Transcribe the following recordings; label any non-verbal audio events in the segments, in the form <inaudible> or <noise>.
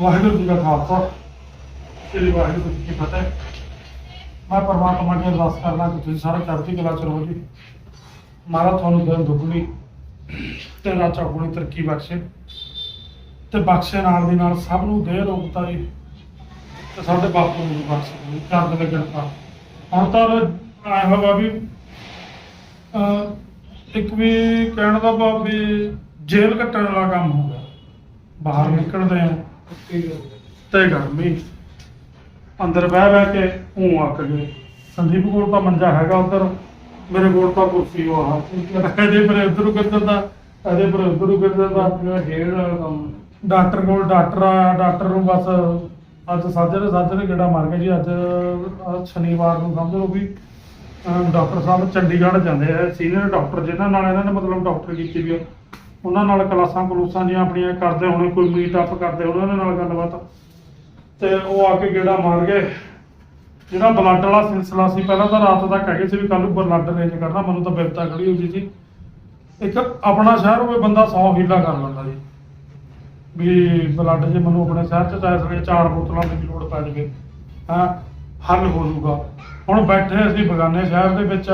ਵਾਹਿਗੁਰੂ ਜੀ ਦਾ ਖਾਲਸਾ। ਸ੍ਰੀ ਵਾਹਿਗੁਰੂ ਜੀ ਕੀ ਫਤਿਹ। ਮੈਂ ਪਰਮਾਤਮਾ ਅੱਗੇ ਅਰਦਾਸ ਕਰਨਾ ਕਿ ਤੁਸੀਂ ਸਾਰੇ ਚੜ੍ਹਦੀ ਕਲਾ ਚ ਰਹੋ ਜੀ। ਮਾਰਾ ਤੁਹਾਨੂੰ ਦਿਨ ਦੁੱਗਣੀ ਤੇ ਰਾਤ ਚੌਗੁਣੀ ਤਰੱਕੀ ਬਖਸ਼ੇ। ਤੇ ਬਖਸ਼ੇ ਨਾਲ ਦੀ ਨਾਲ ਸਭ ਨੂੰ ਦੇ ਰੋਗਤਾ ਜੀ ਤੇ ਸਾਡੇ ਬਾਪੂ ਨੂੰ ਬਖਸ਼ੇ ਜੀ ਕਰ ਦੇ ਕਿਰਪਾ। ਹੁਣ ਤਾਂ ਆਇਆ ਹੋਇਆ ਵੀ ਇੱਕ ਵੀ ਕਹਿਣ ਦਾ ਭਾਵ ਵੀ ਜੇਲ੍ਹ ਕੱਟਣ ਵਾਲਾ ਕੰਮ ਹੋ ਗਿਆ। ਬਾਹਰ ਨਿਕਲਦੇ ਆ। ਤੇ ਗਰਮੀ ਅੰਦਰ ਬਹਿ ਬਹਿ ਕੇ ਉਹ ਅੱਕ ਗਏ। ਸੰਦੀਪ ਕੋਲ ਤਾਂ ਮੰਜਾ ਹੈਗਾ ਉਧਰ। ਮੇਰੇ ਕੋਲ ਤਾਂ ਕੁਰਸੀ ਉਹ ਆ। ਇਹਦੇ ਪਰ ਉਧਰ ਨੂੰ ਕਰ ਦਿੰਦਾ ਇਹਦੇ ਪਰ ਉਧਰ ਨੂੰ ਕਰ ਦਿੰਦਾ ਖੇਡ ਵਾਲਾ ਕੰਮ ਡਾਕਟਰ ਕੋਲ ਡਾਕਟਰ ਆਇਆ ਡਾਕਟਰ ਨੂੰ ਬਸ ਅੱਜ ਸਾਜਰੇ ਸਾਜਰੇ ਗੇੜਾ ਮਾਰ ਗਿਆ ਜੀ ਅੱਜ ਅੱਜ ਸ਼ਨੀਵਾਰ ਨੂੰ ਸਮਝ ਲਓ ਵੀ ਡਾਕਟਰ ਸਾਹਿਬ ਚੰਡੀਗੜ੍ਹ ਜਾਂਦੇ ਆ। ਸੀਨੀਅਰ ਡਾਕਟਰ ਜਿਨ੍ਹਾਂ ਨਾਲ ਇਹਨਾਂ ਨੇ ਮਤਲਬ ਡਾਕਟਰ ਕੀਤੀ ਵੀ ਆ। ਉਹਨਾਂ ਨਾਲ ਕਲਾਸਾਂ ਕਲੂਸਾਂ ਦੀਆਂ ਆਪਣੀਆਂ ਕਰਦੇ ਹੋਣੇ, ਕੋਈ ਮੀਟ ਅਪ ਕਰਦੇ ਹੋਣੇ, ਉਹਨਾਂ ਨਾਲ ਗੱਲਬਾਤ। ਤੇ ਉਹ ਆ ਕੇ ਗੇੜਾ ਮਾਰ ਗਏ। ਜਿਹੜਾ ਬਲੱਡ ਵਾਲਾ ਸਿਲਸਿਲਾ ਸੀ, ਪਹਿਲਾਂ ਤਾਂ ਰਾਤ ਦਾ ਕਹਿ ਸੀ ਵੀ ਕੱਲ ਨੂੰ ਬਲੱਡ ਰੇਂਜ ਕਰਨਾ, ਮੈਨੂੰ ਤਾਂ ਬਿਰਤਾ ਖੜੀ ਹੁੰਦੀ ਸੀ। ਇੱਕ ਆਪਣਾ ਸ਼ਹਿਰ ਹੋਵੇ, ਬੰਦਾ 100 ਹੀਲਾ ਕਰ ਲੈਂਦਾ ਜੀ। ਵੀ ਬਲੱਡ ਜੇ ਮੈਨੂੰ ਆਪਣੇ ਸ਼ਹਿਰ ਚ ਚਾਹੇ ਸਕੇ ਚਾਰ ਬੋਤਲਾਂ ਦੀ ਲੋੜ ਪੈ ਜਾਵੇ, ਹਾਂ, ਹੱਲ ਹੋ ਜਾਊਗਾ। ਹੁਣ ਬੈਠੇ ਅਸੀਂ ਬਗਾਨੇ ਸ਼ਹਿਰ ਦੇ ਵਿੱਚ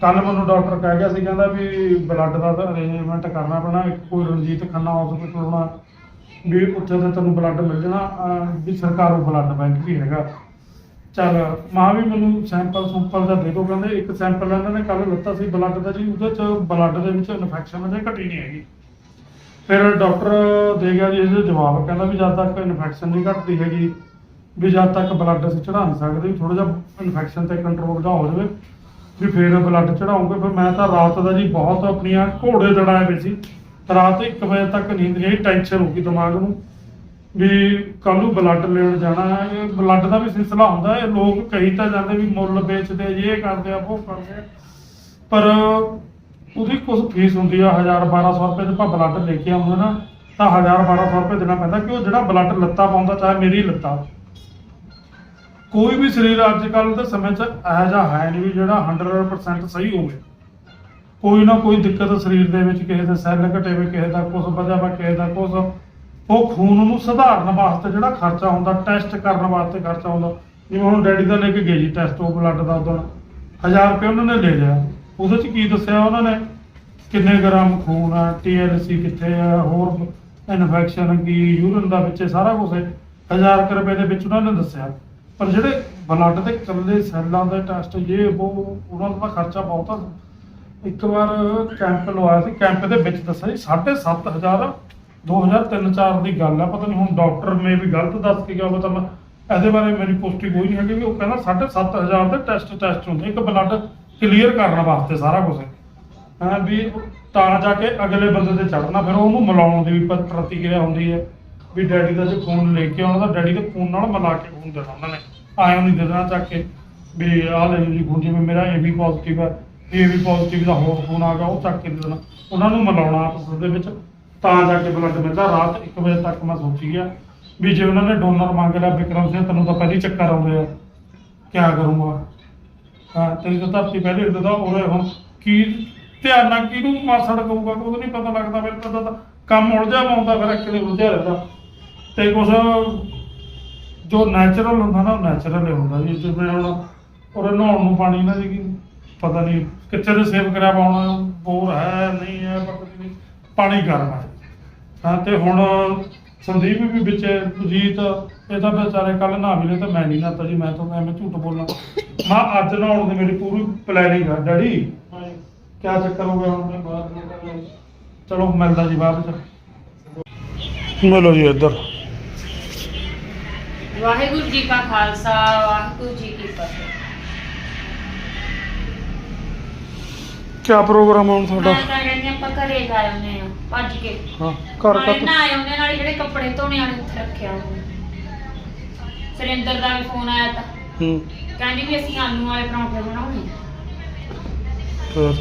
ਕੱਲ ਮੈਨੂੰ ਡਾਕਟਰ ਕਹਿ ਗਿਆ ਸੀ, ਕਹਿੰਦਾ ਵੀ ਬਲੱਡ ਦਾ ਤਾਂ ਅਰੇਂਜਮੈਂਟ ਕਰਨਾ ਪੈਣਾ, ਇੱਕ ਕੋਈ ਰਣਜੀਤ ਖੰਨਾ ਹਸਪੀਟਲ ਹੋਣਾ, ਵੀ ਉੱਥੇ ਤੇ ਤੈਨੂੰ ਬਲੱਡ ਮਿਲ ਜਾਣਾ, ਅਹ ਵੀ ਸਰਕਾਰੂ ਬਲੱਡ ਬੈਂਕ ਵੀ ਹੈਗਾ। ਚੱਲ, ਮਾਂ ਵੀ ਮੈਨੂੰ ਸੈਂਪਲ ਸੁੰਪਲ ਦਾ ਦੇ ਦਿਓ ਕਹਿੰਦੇ ਇੱਕ ਸੈਂਪਲ ਇਹਨਾਂ ਨੇ ਕੱਲ ਲਿੱਤਾ ਸੀ ਬਲੱਡ ਦਾ ਜੀ, ਉਹਦੇ ਚ ਬਲੱਡ ਦੇ ਵਿੱਚ ਇਨਫੈਕਸ਼ਨ ਅਜੇ ਘਟੀ ਨਹੀਂ ਹੈਗੀ। ਫਿਰ ਡਾਕਟਰ ਦੇ ਗਿਆ ਜੀ, ਇਹਦੇ ਜਵਾਬ, ਕਹਿੰਦਾ ਵੀ ਜਦ ਤੱਕ ਇਨਫੈਕਸ਼ਨ ਨਹੀਂ ਘਟਦੀ ਹੈਗੀ, ਵੀ ਜਦ ਤੱਕ ਬਲੱਡ ਅਸੀਂ ਚੜਾ ਨਹੀਂ ਸਕਦੇ ਵੀ ਥੋੜਾ ਜਿਹਾ ਇਨਫੈਕਸ਼ਨ ਤੇ ਕੰਟਰੋਲ ਦਾ ਹੋ ਜਾਵੇ ਵੀ ਫਿਰ ਬਲੱਡ ਚੜਾਉਂਗੇ ਫਿਰ ਮੈਂ ਤਾਂ ਰਾਤ ਦਾ ਜੀ ਬਹੁਤ ਆਪਣੀਆਂ ਘੋੜੇ ਦੜਾਏ ਪਏ ਸੀ। ਰਾਤ 1 ਵਜੇ ਤੱਕ ਨੀਂਦ ਨਹੀਂ ਟੈਨਸ਼ਨ ਹੋ ਗਈ ਦਿਮਾਗ ਨੂੰ। ਵੀ ਕੱਲ ਨੂੰ ਬਲੱਡ ਲੈਣ ਜਾਣਾ ਇਹ ਬਲੱਡ ਦਾ ਵੀ ਸਿਲਸਿਲਾ ਹੁੰਦਾ ਹੈ ਲੋਕ ਕਹੀ ਤਾਂ ਜਾਂਦੇ ਵੀ ਮੁੱਲ ਵੇਚਦੇ ਆ, ਇਹ ਕਰਦੇ ਆ ਉਹ ਕਰਦੇ ਆ। ਪਰ ਉਹਦੀ ਕੁਝ ਫੀਸ ਹੁੰਦੀ ਆ 1000 1200 ਰੁਪਏ ਦੇ ਆਪਾਂ ਬਲੱਡ ਲੈ ਕੇ ਆਉਂਦੇ ਨਾ ਤਾਂ 1000 1200 ਰੁਪਏ ਦੇਣਾ ਪੈਂਦਾ ਕਿ ਉਹ ਜਿਹੜਾ ਬਲੱਡ ਲੱਤਾ ਪਾਉਂਦਾ ਚਾਹੇ ਮੇਰੀ ਲੱਤਾ। ਕੋਈ ਵੀ ਸਰੀਰ ਅੱਜ ਕੱਲ ਦੇ ਸਮੇਂ 'ਚ ਇਹੋ ਜਿਹਾ ਹੈ ਨਹੀਂ ਵੀ ਜਿਹੜਾ 100% ਸਹੀ ਹੋਵੇ। ਕੋਈ ਨਾ ਕੋਈ ਦਿੱਕਤ ਸਰੀਰ ਦੇ ਵਿੱਚ, ਕਿਸੇ ਦੇ ਸੈੱਲ ਘਟੇ ਹੋਏ, ਕਿਸੇ ਦਾ ਕੁਝ ਵਧਿਆ ਵਾ, ਕਿਸੇ ਦਾ ਕੁਝ ਉਹ ਖੂਨ ਨੂੰ ਸੁਧਾਰਨ ਵਾਸਤੇ ਜਿਹੜਾ ਖਰਚਾ ਹੁੰਦਾ ਟੈਸਟ ਕਰਨ ਵਾਸਤੇ ਖਰਚਾ ਹੁੰਦਾ। ਜਿਵੇਂ ਹੁਣ ਡੈਡੀ ਦਾ ਲੈ ਕੇ ਗਏ ਜੀ ਟੈਸਟ ਉਹ ਬਲੱਡ ਦਾ ਉਦੋਂ 1000 ਰੁਪਏ ਉਹਨਾਂ ਨੇ ਲੈ ਲਿਆ। ਉਹਦੇ ਚ ਕੀ ਦੱਸਿਆ ਉਹਨਾਂ ਨੇ? ਕਿੰਨੇ ਗ੍ਰਾਮ ਖੂਨ ਆ ਟੀਐਲਸੀ ਕਿੱਥੇ ਆ, ਹੋਰ ਇਨਫੈਕਸ਼ਨ ਕੀ ਯੂਰਿਨ ਦਾ ਵਿੱਚ ਇਹ ਸਾਰਾ ਕੁਝ 1000 ਕੁ ਰੁਪਏ ਦੇ ਵਿੱਚ ਉਹਨਾਂ ਨੇ ਦੱਸਿਆ। ਪਰ ਜਿਹੜੇ ਬਲੱਡ ਦੇ ਇਕੱਲੇ ਸੈੱਲਾਂ ਦੇ ਟੈਸਟ ਇਹ ਉਹ ਉਹਨਾਂ ਦਾ ਖਰਚਾ ਬਹੁਤ ਆ। ਇੱਕ ਵਾਰ ਕੈਂਪ ਲਵਾਇਆ ਸੀ, ਕੈਂਪ ਦੇ ਵਿੱਚ ਦੱਸਿਆ ਜੀ 7500 2003-4 ਦੀ ਗੱਲ ਆ, ਪਤਾ ਨਹੀਂ ਹੁਣ ਡਾਕਟਰ ਨੇ ਵੀ ਗਲਤ ਦੱਸ ਕੇ ਗਿਆ ਹੋਵੇ ਮੈਂ ਇਹਦੇ ਬਾਰੇ ਮੇਰੀ ਪੁਸ਼ਟੀ ਕੋਈ ਨਹੀਂ ਹੈਗੀ ਵੀ ਉਹ ਕਹਿੰਦਾ 7500 ਦੇ ਟੈਸਟ ਟੈਸਟ ਹੁੰਦੇ, ਇੱਕ ਬਲੱਡ ਕਲੀਅਰ ਕਰਨ ਵਾਸਤੇ ਸਾਰਾ ਕੁਝ ਹਾਂ ਵੀ ਤਾਂ ਜਾ ਕੇ ਅਗਲੇ ਬੰਦੇ ਤੇ ਚੜਨਾ ਫਿਰ ਉਹਨੂੰ ਮਿਲਾਉਣ ਦੀ ਵੀ ਪ- ਪ੍ਰਤੀਕਿਰਿਆ ਹੁੰਦੀ ਹੈ। ਵੀ ਡੈਡੀ ਦਾ ਜੇ ਫੋਨ ਲੈ ਕੇ ਆਉਣਾ ਤਾਂ ਡੈਡੀ ਦੇ ਫੋਨ ਨਾਲ ਮਿਲਾ ਕੇ ਖੂਨ ਦੇਣਾ ਉਹਨਾਂ ਨੇ। ਆਇਓ ਨਹੀਂ ਦੇਣਾ ਚੱਕ ਕੇ ਵੀ ਆਹ ਲੈ ਜੀ ਖੂਨ, ਜਿਵੇਂ ਮੇਰਾ ਇਹ ਵੀ ਪੋਜ਼ਿਟਿਵ ਹੈ ਇਹ ਵੀ ਪੋਜ਼ਿਟਿਵ ਦਾ ਹੋਰ ਖੂਨ ਆ ਗਿਆ, ਉਹ ਚੱਕ ਕੇ ਦੇ ਦੇਣਾ। ਉਹਨਾਂ ਨੂੰ ਮਿਲਾਉਣਾ ਆਪਸ ਦੇ ਵਿੱਚ। ਤਾਂ ਜਾ ਕੇ ਬਲੱਡ ਮਿਲਦਾ। ਰਾਤ 1 ਵਜੇ ਤੱਕ ਮੈਂ ਸੋਚੀ ਗਿਆ ਵੀ ਜੇ ਉਹਨਾਂ ਨੇ ਡੋਨਰ ਮੰਗ ਲਿਆ ਵਿਕਰਮ ਸਿੰਘ, ਤੈਨੂੰ ਤਾਂ ਪਹਿਲੀ ਚੱਕਰ ਆਉਂਦੇ ਆ। ਕਿਆ ਕਰੂੰਗਾ? ਹਾਂ, ਤੇਰੀ ਤਾਂ ਧਰਤੀ ਪਹਿਲੇ ਹੁੰਦੇ ਤਾਂ ਉਹਨੇ ਹੁਣ ਕੀ ਧਿਆਨ ਨਾਲ ਕਿਹਨੂੰ ਮਾਸੜ ਕਹੂਗਾ ਉਹ ਨਹੀਂ ਪਤਾ ਲੱਗਦਾ ਮੇਰੇ ਤਾਂ ਕੰਮ ਉਲਝਿਆ ਆਉਂਦਾ ਫਿਰ ਇੱਕ ਉਲਝਿਆ ਰਹਿੰਦਾ। ਤੇ ਕੁਛ ਜੋ ਨੈਚੁਰਲ ਹੁੰਦਾ ਨਾ ਉਹ ਨੈਚੁਰਲ ਹੀ ਹੁੰਦਾ ਜੀ। ਜਿਵੇਂ ਹੁਣ ਉਹਦੇ ਨਹਾਉਣ ਨੂੰ ਪਾਣੀ ਨਾ ਜੀ ਪਤਾ ਨਹੀਂ ਕਿੱਥੇ ਦੇ ਸੇਵ ਕਰਿਆ ਪਾਉਣਾ ਬੋਰ ਹੈ ਨਹੀਂ ਹੈ ਪਤਾ ਨਹੀਂ ਪਾਣੀ ਗਰਮ ਹੈ। ਹਾਂ ਤੇ ਹੁਣ ਸੰਦੀਪ ਵੀ ਵਿੱਚ ਹੈ, ਸੁਜੀਤ ਇਹ ਤਾਂ ਵਿਚਾਰੇ ਕੱਲ ਵੀ ਲਏ ਤੇ ਮੈਂ ਨਹੀਂ ਨਹਾਤਾ ਜੀ ਮੈਂ ਤਾਂ ਐਵੇਂ ਝੂਠ ਬੋਲਣਾ। ਮੈਂ ਅੱਜ ਨਹਾਉਣ ਦੀ ਮੇਰੀ ਪੂਰੀ ਪਲੈਨਿੰਗ ਆ ਡੈਡੀ। ਕਿਆ ਚੱਕਰ ਹੋ ਗਿਆ ਹੁਣ ਬਾਅਦ ਚਲੋ ਮਿਲਦਾ ਜੀ ਬਾਅਦ ਵਿੱਚ। ਮਿਲੋ ਜੀ ਇੱਧਰ। ਵਾਹਿਗੁਰੂ ਜੀ ਕਾ ਖਾਲਸਾ ਵਾਹਿਗੁਰੂ ਜੀ ਕੀ ਫਤਿਹ। ਕਿਆ ਪ੍ਰੋਗਰਾਮ ਆ ਹੁਣ ਤੁਹਾਡਾ? ਮੈਂ ਤਾਂ ਕਹਿੰਦੀ ਆਪਾਂ ਘਰੇ ਜਾ ਆਉਂਦੇ ਆ ਭੱਜ ਕੇ। ਹਾਂ ਘਰ ਨਾਲੇ ਤੱਕ ਨਾ ਆਉਂਦੇ ਨਾਲ ਜਿਹੜੇ ਕੱਪੜੇ ਧੋਣੇ ਵਾਲੇ ਉੱਥੇ ਰੱਖਿਆ ਹੋਏ ਸੁਰਿੰਦਰ ਦਾ ਵੀ ਫੋਨ ਆਇਆ ਤਾਂ। ਹੂੰ। ਕਹਿੰਦੀ ਵੀ ਅਸੀਂ ਆਲੂ ਵਾਲੇ ਪਰੌਂਠੇ ਬਣਾਉਣੇ। ਫਿਰ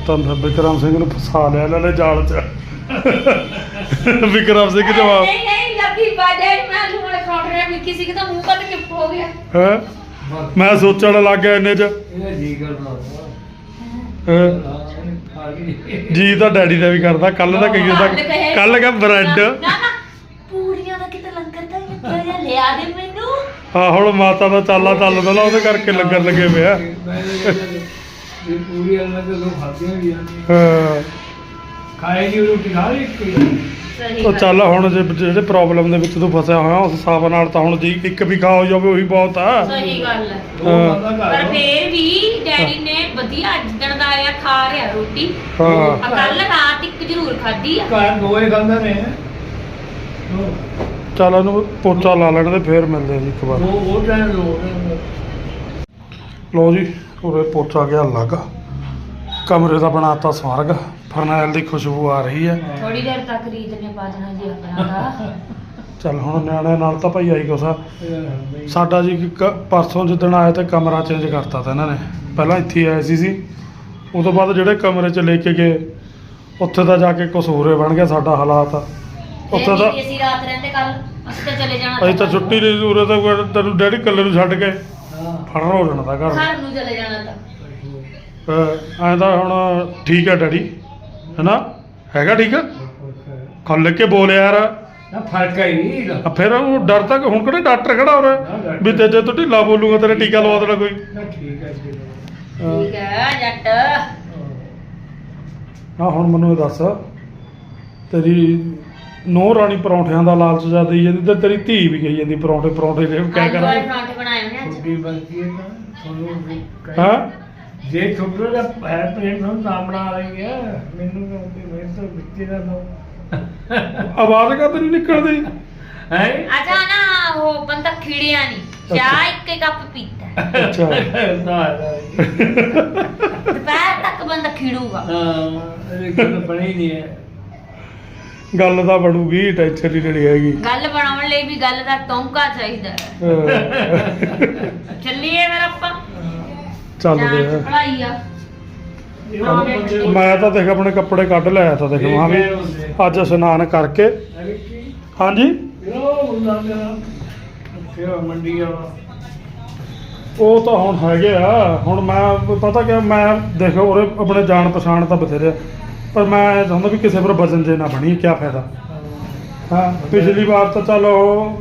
ਤਾਂ ਵਿਕਰਮ ਸਿੰਘ ਨੂੰ ਫਸਾ ਲਿਆ ਇਹਨਾਂ ਨੇ ਜਾਲ 'ਚ। ਵਿਕਰਮ ਸਿੰਘ ਜਵਾਬ ਨਹੀਂ ਨਹੀਂ ਲੱਭੀ ਬਾਜੇ ਮੈਂ ਆਲੂ ਵਾਲੇ ਪਰੌਂਠੇ ਵੀ ਕਿਸੇ ਕਿ ਤਾਂ ਮੂੰਹ ਕੱਢ ਕੇ ਹੋ ਗਿਆ। ਹੈ? ਮੈਂ ਸੋਚਣ ਲੱਗ ਗਿਆ ਇੰਨੇ 'ਚ। ਜੀ ਕਰਦਾ ਜੀ ਤਾਂ ਡੈਡੀ ਦਾ ਵੀ ਕਰਦਾ ਕੱਲ ਦਾ ਕਹੀ ਜਾਂਦਾ ਕੱਲ ਕਹ ਬ੍ਰੈਡ। ਨਾ ਨਾ ਪੂਰੀਆਂ ਦਾ ਕਿਤੇ ਲੰਗਰ ਤਾਂ ਲੱਗਿਆ ਲਿਆ ਦੇ ਮੈਨੂੰ। ਹਾਂ ਹੁਣ ਮਾਤਾ ਦਾ ਚਾਲਾ ਚੱਲਦਾ ਨਾ ਉਹਦੇ ਕਰਕੇ ਲੰਗਰ ਲੱਗੇ ਪਿਆ ਇਹ ਪੂਰੀ ਅੰਦਰ ਤੇ ਲੋਕ ਖਾਦੇ ਵੀ ਜਾਂਦੇ ਹਾਂ। ਖਾਏ ਨਹੀਂ ਰੋਟੀ ਖਾ ਲਈ ਕੋਈ ਸਹੀ ਉਹ ਗੱਲ। ਚੱਲ ਹੁਣ ਜੇ ਜਿਹੜੇ ਪ੍ਰੋਬਲਮ ਦੇ ਵਿੱਚ ਤੂੰ ਫਸਿਆ ਹੋਇਆ ਉਸ ਹਿਸਾਬ ਨਾਲ ਤਾਂ ਹੁਣ ਜੀ ਇੱਕ ਵੀ ਖਾ ਹੋ ਜਾਵੇ ਉਹੀ ਬਹੁਤ ਆ। ਸਹੀ ਗੱਲ ਹੈ ਦੋ ਹਾਂ। ਬੰਦਾ ਪਰ ਘਰ ਫੇਰ ਵੀ ਡੈਡੀ ਨੇ ਵਧੀਆ ਜਿੱਦਣ ਦਾ ਆਇਆ ਖਾ ਰਿਹਾ ਰੋਟੀ। ਹਾਂ। ਆ ਕੱਲ ਰਾਤ ਇੱਕ ਜ਼ਰੂਰ ਖਾਧੀ ਆ। ਘਰ ਦੋਏ ਖਾਂਦੇ ਨੇ। ਦੋ ਚੱਲ ਇਹਨੂੰ ਪੋਚਾ ਲਾ ਲੈਣ ਦੇ ਫੇਰ ਮਿਲਦੇ ਆ ਜੀ ਇੱਕ ਵਾਰ। ਉਹ ਉਹ ਟਾਈਮ ਲੋ ਲੋ ਜੀ। ਉਰੇ ਪੋਚਾ ਗਿਆ ਲੱਗ ਕਮਰੇ ਦਾ ਬਣਾਤਾ ਸਵਰਗ। ਫਰਨੈਲ ਦੀ ਖੁਸ਼ਬੂ ਆ ਰਹੀ ਹੈ। ਥੋੜੀ ਦੇਰ ਤੱਕ ਰੀਤ ਨੇ ਦੇਣਾ ਜੀ ਆਪਣਾ ਦਾ। ਚੱਲ ਹੁਣ ਨਿਆਣਿਆਂ ਨਾਲ ਤਾਂ ਭਾਈ ਆਈ ਆ। ਸਾਡਾ ਜੀ ਕ- ਪਰਸੋਂ ਜਿੱਦਣ ਆਏ ਤੇ ਕਮਰਾ ਚੇਂਜ ਕਰਤਾ ਤਾ ਇਹਨਾਂ ਨੇ। ਪਹਿਲਾਂ ਇੱਥੇ ਆਏ ਸੀ ਸੀ ਉਸ ਤੋਂ ਬਾਅਦ ਜਿਹੜੇ ਕਮਰੇ 'ਚ ਲੈ ਕੇ ਗਏ ਉੱਥੇ ਤਾਂ ਜਾ ਕੇ ਕੁਛ ਹੋਰੇ ਬਣ ਗਿਆ ਸਾਡਾ ਹਾਲਾਤ। ਉੱਥੇ ਤਾਂ ਅਸੀਂ ਰਾਤ ਰਹਿੰਦੇ ਕੱਲ ਅਸੀਂ ਤਾਂ ਚਲੇ ਜਾਣਾ ਅਸੀਂ ਤਾਂ ਛੁੱਟੀ ਨਹੀਂ ਉਰੇ ਤਾਂ ਕੋਈ ਤੈਨੂੰ ਡੈਡੀ ਇਕੱਲੇ ਨੂੰ ਛੱਡ ਕੇ। ਫੜਨ ਹੋ ਜਾਣਾ ਤਾਂ ਘਰ। ਘਰ ਨੂੰ ਚਲੇ ਜਾਣਾ ਤਾਂ। ਐਂ ਤਾਂ ਹੁਣ ਠੀਕ ਹੈ ਡੈਡੀ ਹੈਨਾ? ਹੈਗਾ ਠੀਕ? ਖੁੱਲ ਕੇ ਬੋਲ ਯਾਰ। ਨਾ ਫ਼ਰਕ ਹੈ ਨਹੀਂ ਫਿਰ ਉਹ ਡਰ ਤੱਕ ਹੁਣ ਕਿਹੜੇ ਡਾਕਟਰ ਖੜਾ ਹੋ ਰਿਹਾ ਵੀ ਤੇ ਜੇ ਤੂੰ ਢਿੱਲਾ ਬੋਲੂਗਾ ਤੇਰੇ ਟੀਕਾ ਲਵਾ ਦੇਣਾ ਕੋਈ। ਨਾ ਠੀਕ ਹੈ ਜੀ। ਠੀਕ ਹੈ ਜੱਟ। ਹਾਂ। ਹੁਣ ਮੈਨੂੰ ਇਹ ਦੱਸ ਤੇਰੀ ਨੋ ਰਾਣੀ ਪਰੌਂਠਿਆਂ ਦਾ ਲਾਲਚ ਜਾ ਦੇਈ ਜਾਂਦੀ ਤੇ ਤੇਰੀ ਧੀ ਵੀ ਕਹੀ ਜਾਂਦੀ ਪਰੌਂਠੇ ਪਰੌਂਠੇ ਦੇ ਵਾਲੇ ਕਰਾਂ ਪਰਾਂਠੇ ਬਣਾਏ ਹੋਣੇ ਅੱਜ। ਛੁੱਟੀ ਬੰਦੀ ਹੈ ਤਾਂ ਤੁਹਾਨੂੰ ਕਹੀ- ਹਾਂ? ਜੇ ਛੋਟੂ ਦਾ ਹੈ ਪ੍ਰੇਮ ਨੂੰ ਤਾਂ ਬਣਾ ਲੈਂਗੇ ਮੈਨੂੰ ਕਹਿੰਦੇ ਮੈਂ ਤਾਂ ਵਿੱਚੇ ਦਾ ਦੋ। ਆਵਾਜ਼ ਕਾ ਤੇਰੀ ਨਿਕਲਦੀ? ਹੈ? ਅੱਛਾ ਨਾ ਉਹ ਬੰਦਾ ਖਿੜਿਆ ਨਹੀਂ। ਚਾਹ ਇੱਕ ਇੱਕ ਕੱਪ ਪੀਤਾ। ਅੱਛਾ। ਦੁਪਹਿਰ ਤੱਕ ਬੰਦਾ ਖਿੜੂਗਾ। ਹਾਂ ਇਹ ਗੱਲ ਬਣੀ ਨਹੀਂ ਹੈ। ਗੱਲ ਤਾਂ ਬਣੂਗੀ ਟੈਨਸ਼ਨ ਹੀ ਨਹੀਂ ਹੈਗੀ। ਗੱਲ ਬਣਾਉਣ ਲਈ ਵੀ ਗੱਲ ਦਾ ਟੌਂਕਾ ਚਾਹੀਦਾ ਹੈ। ਹਾਂ। ਚੱਲੀਏ ਫਿਰ ਆਪਾਂ। ਚੱਲਦੇ ਆ। ਮੈਂ ਤਾਂ ਦੇਖ ਆਪਣੇ ਕੱਪੜੇ ਕੱਢ ਲਿਆ ਤਾਂ ਦੇਖ ਮਾਂ ਵੀ ਅੱਜ ਇਸ਼ਨਾਨ ਕਰਕੇ। ਹਾਂਜੀ? ਮੰਡੀ ਆ ਉਹ ਤਾਂ ਹੁਣ ਹੈਗੇ ਆ। ਹੁਣ ਮੈਂ ਪਤਾ ਕਿ ਮੈਂ ਦੇਖੋ ਉਹਰੇ ਆਪਣੇ ਜਾਣ ਪਛਾਣ ਤਾਂ ਬਥੇਰੇ ਆ, ਪਰ ਮੈਂ ਚਾਹੁੰਦਾ ਵੀ ਕਿਸੇ ਪਰ ਵਜਨ ਜੇ ਨਾ ਬਣੀ ਕੀ ਫਾਇਦਾ? ਹਾਂ ਪਿਛਲੀ ਵਾਰ ਤਾਂ ਚਲੋ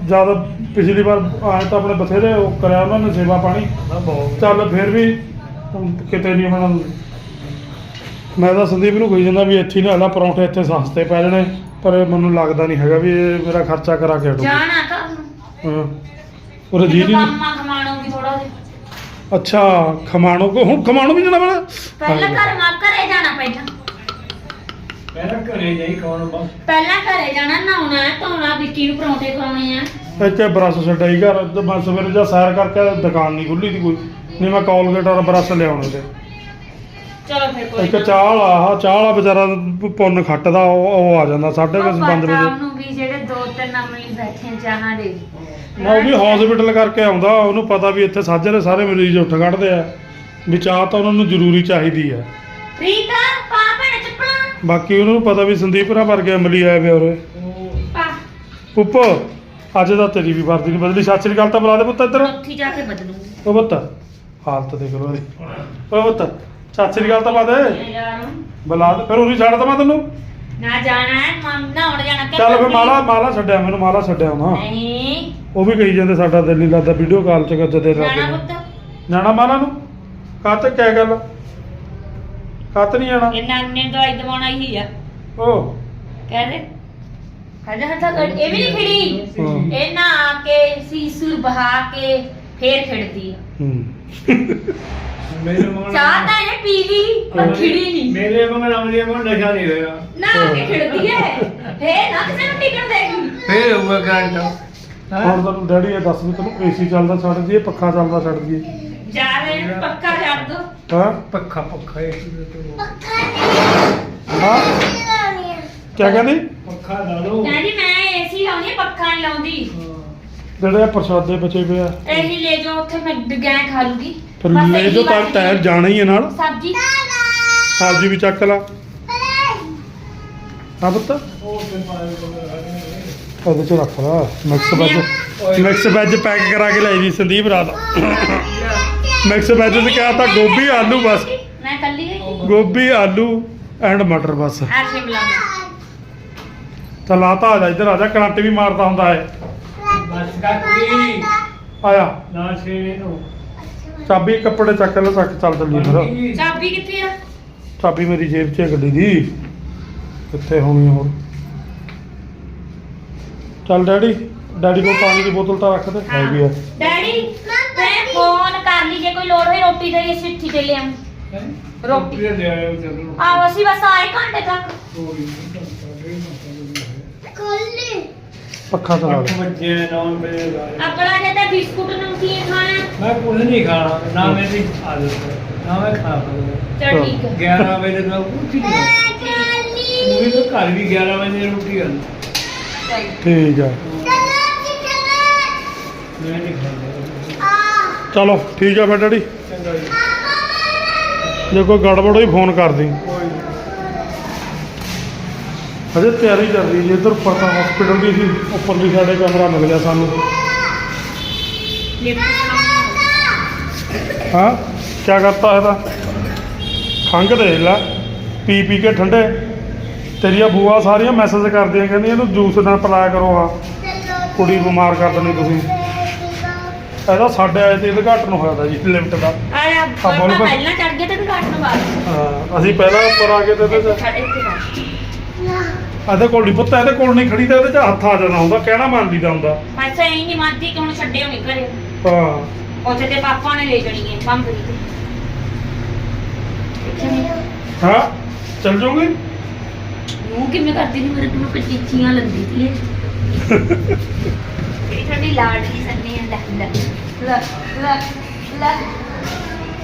ਜਦ ਪਿਛਲੀ ਵਾਰ ਆਏ ਤਾਂ ਆਪਣੇ ਬਥੇਰੇ ਉਹ ਕਰਿਆ ਉਹਨਾਂ ਨੇ ਸੇਵਾ ਪਾਣੀ। ਨਾ ਚੱਲ ਫਿਰ ਵੀ ਕਿਤੇ ਨਹੀਂ ਹੁਣ ਮੈਂ ਤਾਂ ਸੰਦੀਪ ਨੂੰ ਕਹੀ ਜਾਂਦਾ ਵੀ ਇੱਥੇ ਨਾ ਪਰੌਂਠੇ ਇੱਥੇ ਸਸਤੇ ਪੈ ਜਾਣੇ ਪਰ ਇਹ ਮੈਨੂੰ ਲੱਗਦਾ ਨਹੀਂ ਹੈਗਾ ਵੀ ਇਹ ਮੇਰਾ ਖਰਚਾ ਕਰਾ ਕੇ ਹਟੂ। ਜਾਣਾ ਤਾਂ ਹਾਂ। ਉਹ ਜੀ ਨਹੀਂ ਕੰਮ ਆ ਖਮਾਣੋਗੀ ਥੋੜਾ ਜਿਹਾ। ਅੱਛਾ ਖਮਾਣੋ ਕੋ ਹੁਣ ਖਮਾਣੋ ਵੀ ਜਾਣਾ ਬਣਾ ਪਹਿਲਾਂ ਘਰ ਮਾ ਘਰੇ ਜਾਣਾ ਪਹਿਲਾਂ ਪਹਿਲਾਂ ਘਰੇ ਜਾਈ ਕੌਣ ਬਸ। ਪਹਿਲਾਂ ਘਰੇ ਜਾਣਾ ਨਹਾਉਣਾ ਹੈ ਧੋਣਾ ਵਿੱਕੀ ਨੂੰ ਪਰੌਂਠੇ ਖਵਾਉਣੇ ਆ। ਇੱਥੇ ਬਰਸ਼ ਛੱਡਾਈ ਘਰ ਤੇ ਮੈਂ ਸਵੇਰੇ ਜਾ ਸੈਰ ਕਰਕੇ ਦੁਕਾਨ ਨਹੀਂ ਖੁੱਲੀ ਦੀ ਕੋਈ। ਨਹੀਂ ਮੈਂ ਕੋਲਗੇਟ ਔਰ ਬਰਸ਼ ਲਿਆਉਣੇ ਤੇ ਚਲੋ ਫਿਰ ਕੋਈ ਇੱਕ ਚਾਹ ਵਾਲਾ ਆਹ ਚਾਹ ਵਾਲਾ ਵਿਚਾਰਾ ਪੁੰਨ ਖੱਟਦਾ ਉਹ ਉਹ ਆ ਜਾਂਦਾ 5:30 5 ਵਜੇ। ਉਹਨੂੰ ਵੀ ਜਿਹੜੇ ਦੋ ਤਿੰਨ ਅਮਲੀ ਬੈਠੇ ਚਾਹਾਂ ਦੇ। ਨਾ ਉਹ ਵੀ ਹਸਪੀਟਲ ਕਰਕੇ ਆਉਂਦਾ ਉਹਨੂੰ ਪਤਾ ਵੀ ਇੱਥੇ ਸਾਜਰੇ ਸਾਰੇ ਮਰੀਜ਼ ਉੱਠ ਖੜਦੇ ਆ। ਵੀ ਚਾਹ ਤਾਂ ਉਹਨਾਂ ਨੂੰ ਜ਼ਰੂਰੀ ਚਾਹੀਦੀ ਆ। ਰੀਤਾ ਪਾ ਬਾਕੀ ਉਹਨੂੰ ਪਤਾ ਵੀ ਸੰਦੀਪ ਰਾ ਵਰਗੇ ਅਮਲੀ ਆਏ ਵੇ ਉਰੇ। ਪੁੱਪ ਅੱਜ ਦਾ ਤੇਰੀ ਵੀ ਵਰਦੀ ਨਹੀਂ ਬਦਲੀ। ਸਤਿ ਸ੍ਰੀ ਅਕਾਲ ਤਾਂ ਬੁਲਾ ਦੇ ਪੁੱਤ ਇੱਧਰ। ਉੱਥੇ ਜਾ ਕੇ ਬਦਲੂਗੀ ਉਹ ਪੁੱਤ ਹਾਲਤ ਦੇਖ ਲੋ ਇਹਦੀ। ਉਹ ਪੁੱਤ ਸਤਿ ਸ੍ਰੀ ਅਕਾਲ ਤਾਂ ਬੁਲਾ ਦੇ। ਬੁਲਾ ਦੇ। ਫਿਰ ਉਹਦੀ ਛੱਡ ਦਵਾਂ ਤੈਨੂੰ। ਨਾ ਜਾਣਾ ਹੈ ਮਮ ਨਹਾਉਣ ਜਾਣਾ। ਕਿ ਚੱਲ ਫਿਰ ਮਾਲਾ ਮਾਲਾ ਛੱਡਿਆ ਮੈਨੂੰ ਮਾਲਾ ਛੱਡਿਆ ਨਾ ਨਹੀਂ। ਉਹ ਵੀ ਕਹੀ ਜਾਂਦੇ ਸਾਡਾ ਦਿਲ ਨਹੀਂ ਲੱਗਦਾ ਵੀਡੀਓ ਕਾਲ ਚ ਜਦੇ ਜਾਣਾ ਰੱਖਦੇ ਪੁੱਤ। ਜਾਣਾ ਮਾਲਾ ਨੂੰ? ਕਾਤੇ ਕਿਆ ਗੱਲ? ਕਾਤ ਨਹੀਂ ਜਾਣਾ ਇਹ ਨਾਨੇ ਨੂੰ ਦਵਾਈ ਦਵਾਉਣਾ ਹੀ ਆ। ਉਹ ਕਹਦੇ ਖਾਜਾ ਹੱਥਾ ਕਰ ਇਹ ਵੀ ਨਹੀਂ ਖਿੜੀ। ਹੂੰ। ਇਹ ਨਾ ਆ ਕੇ ਸੀਸੂਰ ਬਹਾ ਕੇ ਫੇਰ ਖਿੜਦੀ ਆ। ਹੂੰ। ਮੇਰੇ ਮਗਰ ਚਾਹ ਤਾਂ ਇਹਨੇ ਪੀ ਲਈ ਪਰ ਖਿੜੀ ਨਹੀਂ। ਮੇਰੇ ਮਗਰ ਅਮਲੀ ਮਗਰ ਨਸ਼ਾ ਨਹੀਂ ਹੋਇਆ ਨਾ ਆ ਕੇ ਖਿੜਦੀ ਹੈ ਫੇਰ ਨਾ ਕਿਸੇ ਨੂੰ ਟਿਕਣ ਦੇਗੀ। ਫੇਰ ਹੋਊਗਾ ਕਰੰਟ ਹੁਣ ਤੈਨੂੰ ਡੈਡੀ ਇਹ ਦੱਸ ਵੀ ਤੈਨੂੰ ਏਸੀ ਚੱਲਦਾ ਛੱਡ ਦਈਏ ਪੱਖਾ ਚੱਲਦਾ ਛੱਡ ਦਈਏ। ਜਾ ਰਹੇ ਨੂੰ ਪੱਕਾ ਛੱਡ ਦੋ। ਹਾਂ ਪੱਖਾ ਪੱਖਾ ਇਸ ਦੇ ਤੋਂ ਹਾਂ। ਕਿਆ ਕਹਿੰਦੀ? ਪੱਖਾ ਲਾ ਲਓ। ਕਹਿੰਦੀ ਮੈਂ ਏਸੀ ਲਾਉਣੀ ਆ, ਪੱਖਾ ਨਹੀਂ ਲਾਉਂਦੀ। ਜਿਹੜੇ ਆ ਪ੍ਰਸ਼ਾਦੇ ਬਚੇ ਪਏ ਆ। ਇਹੀ ਲੈ ਜਾਓ ਉੱਥੇ ਮੈਂ ਗੈਂ ਖਾ ਲੂਗੀ। ਫਿਰ ਬਸ ਲੈ ਇਹੀ ਜੋ ਤਾਂ ਗਈ। ਜਾਣਾ ਹੀ ਹੈ ਨਾਲ। ਸਬਜ਼ੀ। ਸਬਜ਼ੀ ਵੀ ਚੱਕ ਲਾ। ਹਾਂ ਪੁੱਤ। ਉਹ ਤੇ ਪਾਏ ਮਗਰ ਉਹਦੇ ਚ ਰੱਖ ਲਾ। Mix veg mix veg pack ਕਰਾ ਕੇ ਲੈ ਜੀ ਸੰਦੀਪ ਰਾਤ। ਮਿਕਸ ਵੈਜ ਚ ਕਿਹਾ ਤਾਂ ਗੋਭੀ ਆਲੂ ਬਸ। ਮੈਂ ਕੱਲੀ। ਗੋਭੀ ਆਲੂ ਐਂਡ ਮਟਰ ਬਸ। ਆ ਸ਼ਿਮਲਾ ਮਿਰਚ। ਤਾਂ ਲਾਤਾ ਆ ਜਾ ਇੱਧਰ ਆ ਜਾ ਕਰੰਟ ਵੀ ਮਾਰਦਾ ਹੁੰਦਾ ਹੈ। ਅਸਕਾ ਕੁੜੀ ਆਇਆ। ਨਾ ਛੇੜੇ ਨੂੰ ਚਾਬੀ ਕੱਪੜੇ ਚੱਕ ਲੈ ਚੱਕ ਚੱਲ ਚੱਲੀ ਫਿਰ। ਚਾਬੀ ਕਿੱਥੇ ਆ? ਚਾਬੀ ਮੇਰੀ ਜੇਬ 'ਚ ਹੈ ਗੱਡੀ ਦੀ। ਕਿੱਥੇ ਹੋਣੀ ਆ ਹੋਰ ਚੱਲ ਡੈਡੀ ਡੈਡੀ ਕੋਲ ਪਾਣੀ ਦੀ ਬੋਤਲ ਤਾਂ ਰੱਖ ਦੇ ਹੈਗੀ ਆ। ਡੈਡੀ ਫੋਨ ਕਰ ਲਈ ਜੇ ਕੋਈ ਲੋੜ ਹੋਈ ਰੋਟੀ ਦੇ ਸਿੱਠੀ ਤੇ ਲਿਆਉਂ ਰੋਟੀ। ਦੇ ਦੇ ਆਇਓ ਚਲੋ ਆਹ ਅਸੀਂ ਬਸ ਆਏ ਘੰਟੇ ਤੱਕ ਪੱਖਾ ਚਲਾ ਅੱਠ ਦੇ ਵਜੇ ਨੌ ਵਜੇ ਲਾਏ। ਆਪਣਾ ਜੇ ਤਾਂ ਬਿਸਕੁਟ ਨਮਕੀਨ ਖਾਣਾ ਮੈਂ ਕੁਝ ਨਹੀਂ ਖਾਣਾ ਨਾ ਮੇਰੀ ਆਦਤ ਹੈ, ਨਾ ਮੈਂ ਖਾ ਸਕਦਾ ਚਲ ਠੀਕ ਹੈ 11 ਵਜੇ ਤੱਕ ਕੁਝ ਨਹੀਂ ਖਾਣਾ ਉਹ ਚਲੋ ਠੀਕ ਆ ਫਿਰ ਡੈਡੀ। ਚੰਗਾ ਜੀ। ਜੇ ਕੋਈ ਗੜਬੜ ਹੋਈ ਫੋਨ ਕਰ ਦੀ। ਕੋਈ। ਅਜੇ ਤਿਆਰੀ ਚੱਲ ਰਹੀ ਹੈ ਇੱਧਰ ਪਤਾ ਹਸਪੀਟਲ ਦੀ ਸੀ ਉੱਪਰਲੀ ਸਾਡੇ ਕਮਰਾ ਮਿਲ ਗਿਆ ਸਾਨੂੰ। ਹਾਂ। ਕੀ ਕਰਤਾ ਹੈ ਤਾਂ ਖੰਘ ਦੇ ਲੈ ਪੀ ਪੀ ਕੇ ਠੰਡੇ। ਤੇਰੀਆਂ ਬੂਆ ਸਾਰੀਆਂ ਮੈਸੇਜ ਕਰਦੀਆਂ ਕਹਿੰਦੀਆਂ ਇਹਨੂੰ ਜੂਸ ਨਾ ਪਿਲਾਇਆ ਕਰੋ ਆ। ਕੁੜੀ ਬਿਮਾਰ ਕਰ ਦਿੰਦੀ ਤੁਸੀਂ। ਇਹਦਾ ਸਾਡੇ ਆਏ ਤੇ ਉਦਘਾਟਨ ਹੋਇਆ ਤਾ ਜੀ ਲਿਫਟ ਦਾ। ਆਇਆ ਬੋਲ ਬੋਲ। ਪਹਿਲਾਂ ਚੜ ਗਿਆ ਤੇ ਘਾਟਣ ਬਾਅਦ। ਹਾਂ, ਅਸੀਂ ਪਹਿਲਾਂ ਉੱਪਰ ਆ ਕੇ ਤੇ ਇਹਦੇ ਚ ਸਾਡੇ ਇੱਥੇ ਬੈਠ। ਇਹਦੇ ਕੋਲ ਨਹੀਂ ਪੁੱਤ ਇਹਦੇ ਕੋਲ ਨਹੀਂ ਖੜੀ ਤੇ ਇਹਦੇ ਚ ਹੱਥ ਆ ਜਾਣਾ ਹੁੰਦਾ ਕਹਿਣਾ ਮੰਨਦੀ ਦਾ ਹੁੰਦਾ। ਬਸ ਐਂ ਨਹੀਂ ਮੰਨਦੀ ਕਿ ਹੁਣ ਛੱਡਿਓ ਨਹੀਂ ਘਰੇ। ਹਾਂ। ਉੱਥੇ ਤੇ ਪਾਪਾ ਨੇ ਲੈ ਜਾਣੀ ਹੈ ਬੰਬ ਦੀ। ਹਾਂ ਚੱਲ ਜੂਗੀ ਮੂੰਹ ਕਿਵੇਂ ਕਰਦੀ ਨਹੀਂ ਮੇਰੇ ਤੋਂ ਕਚੀਚੀਆਂ ਲੰਦੀ ਸੀ <laughs> ਇਹ ਸਾਡੀ ਲਾਡਲੀ ਹੈ ਲੈ ਲੈ। ਲੈ ਲੈ ਲੈ।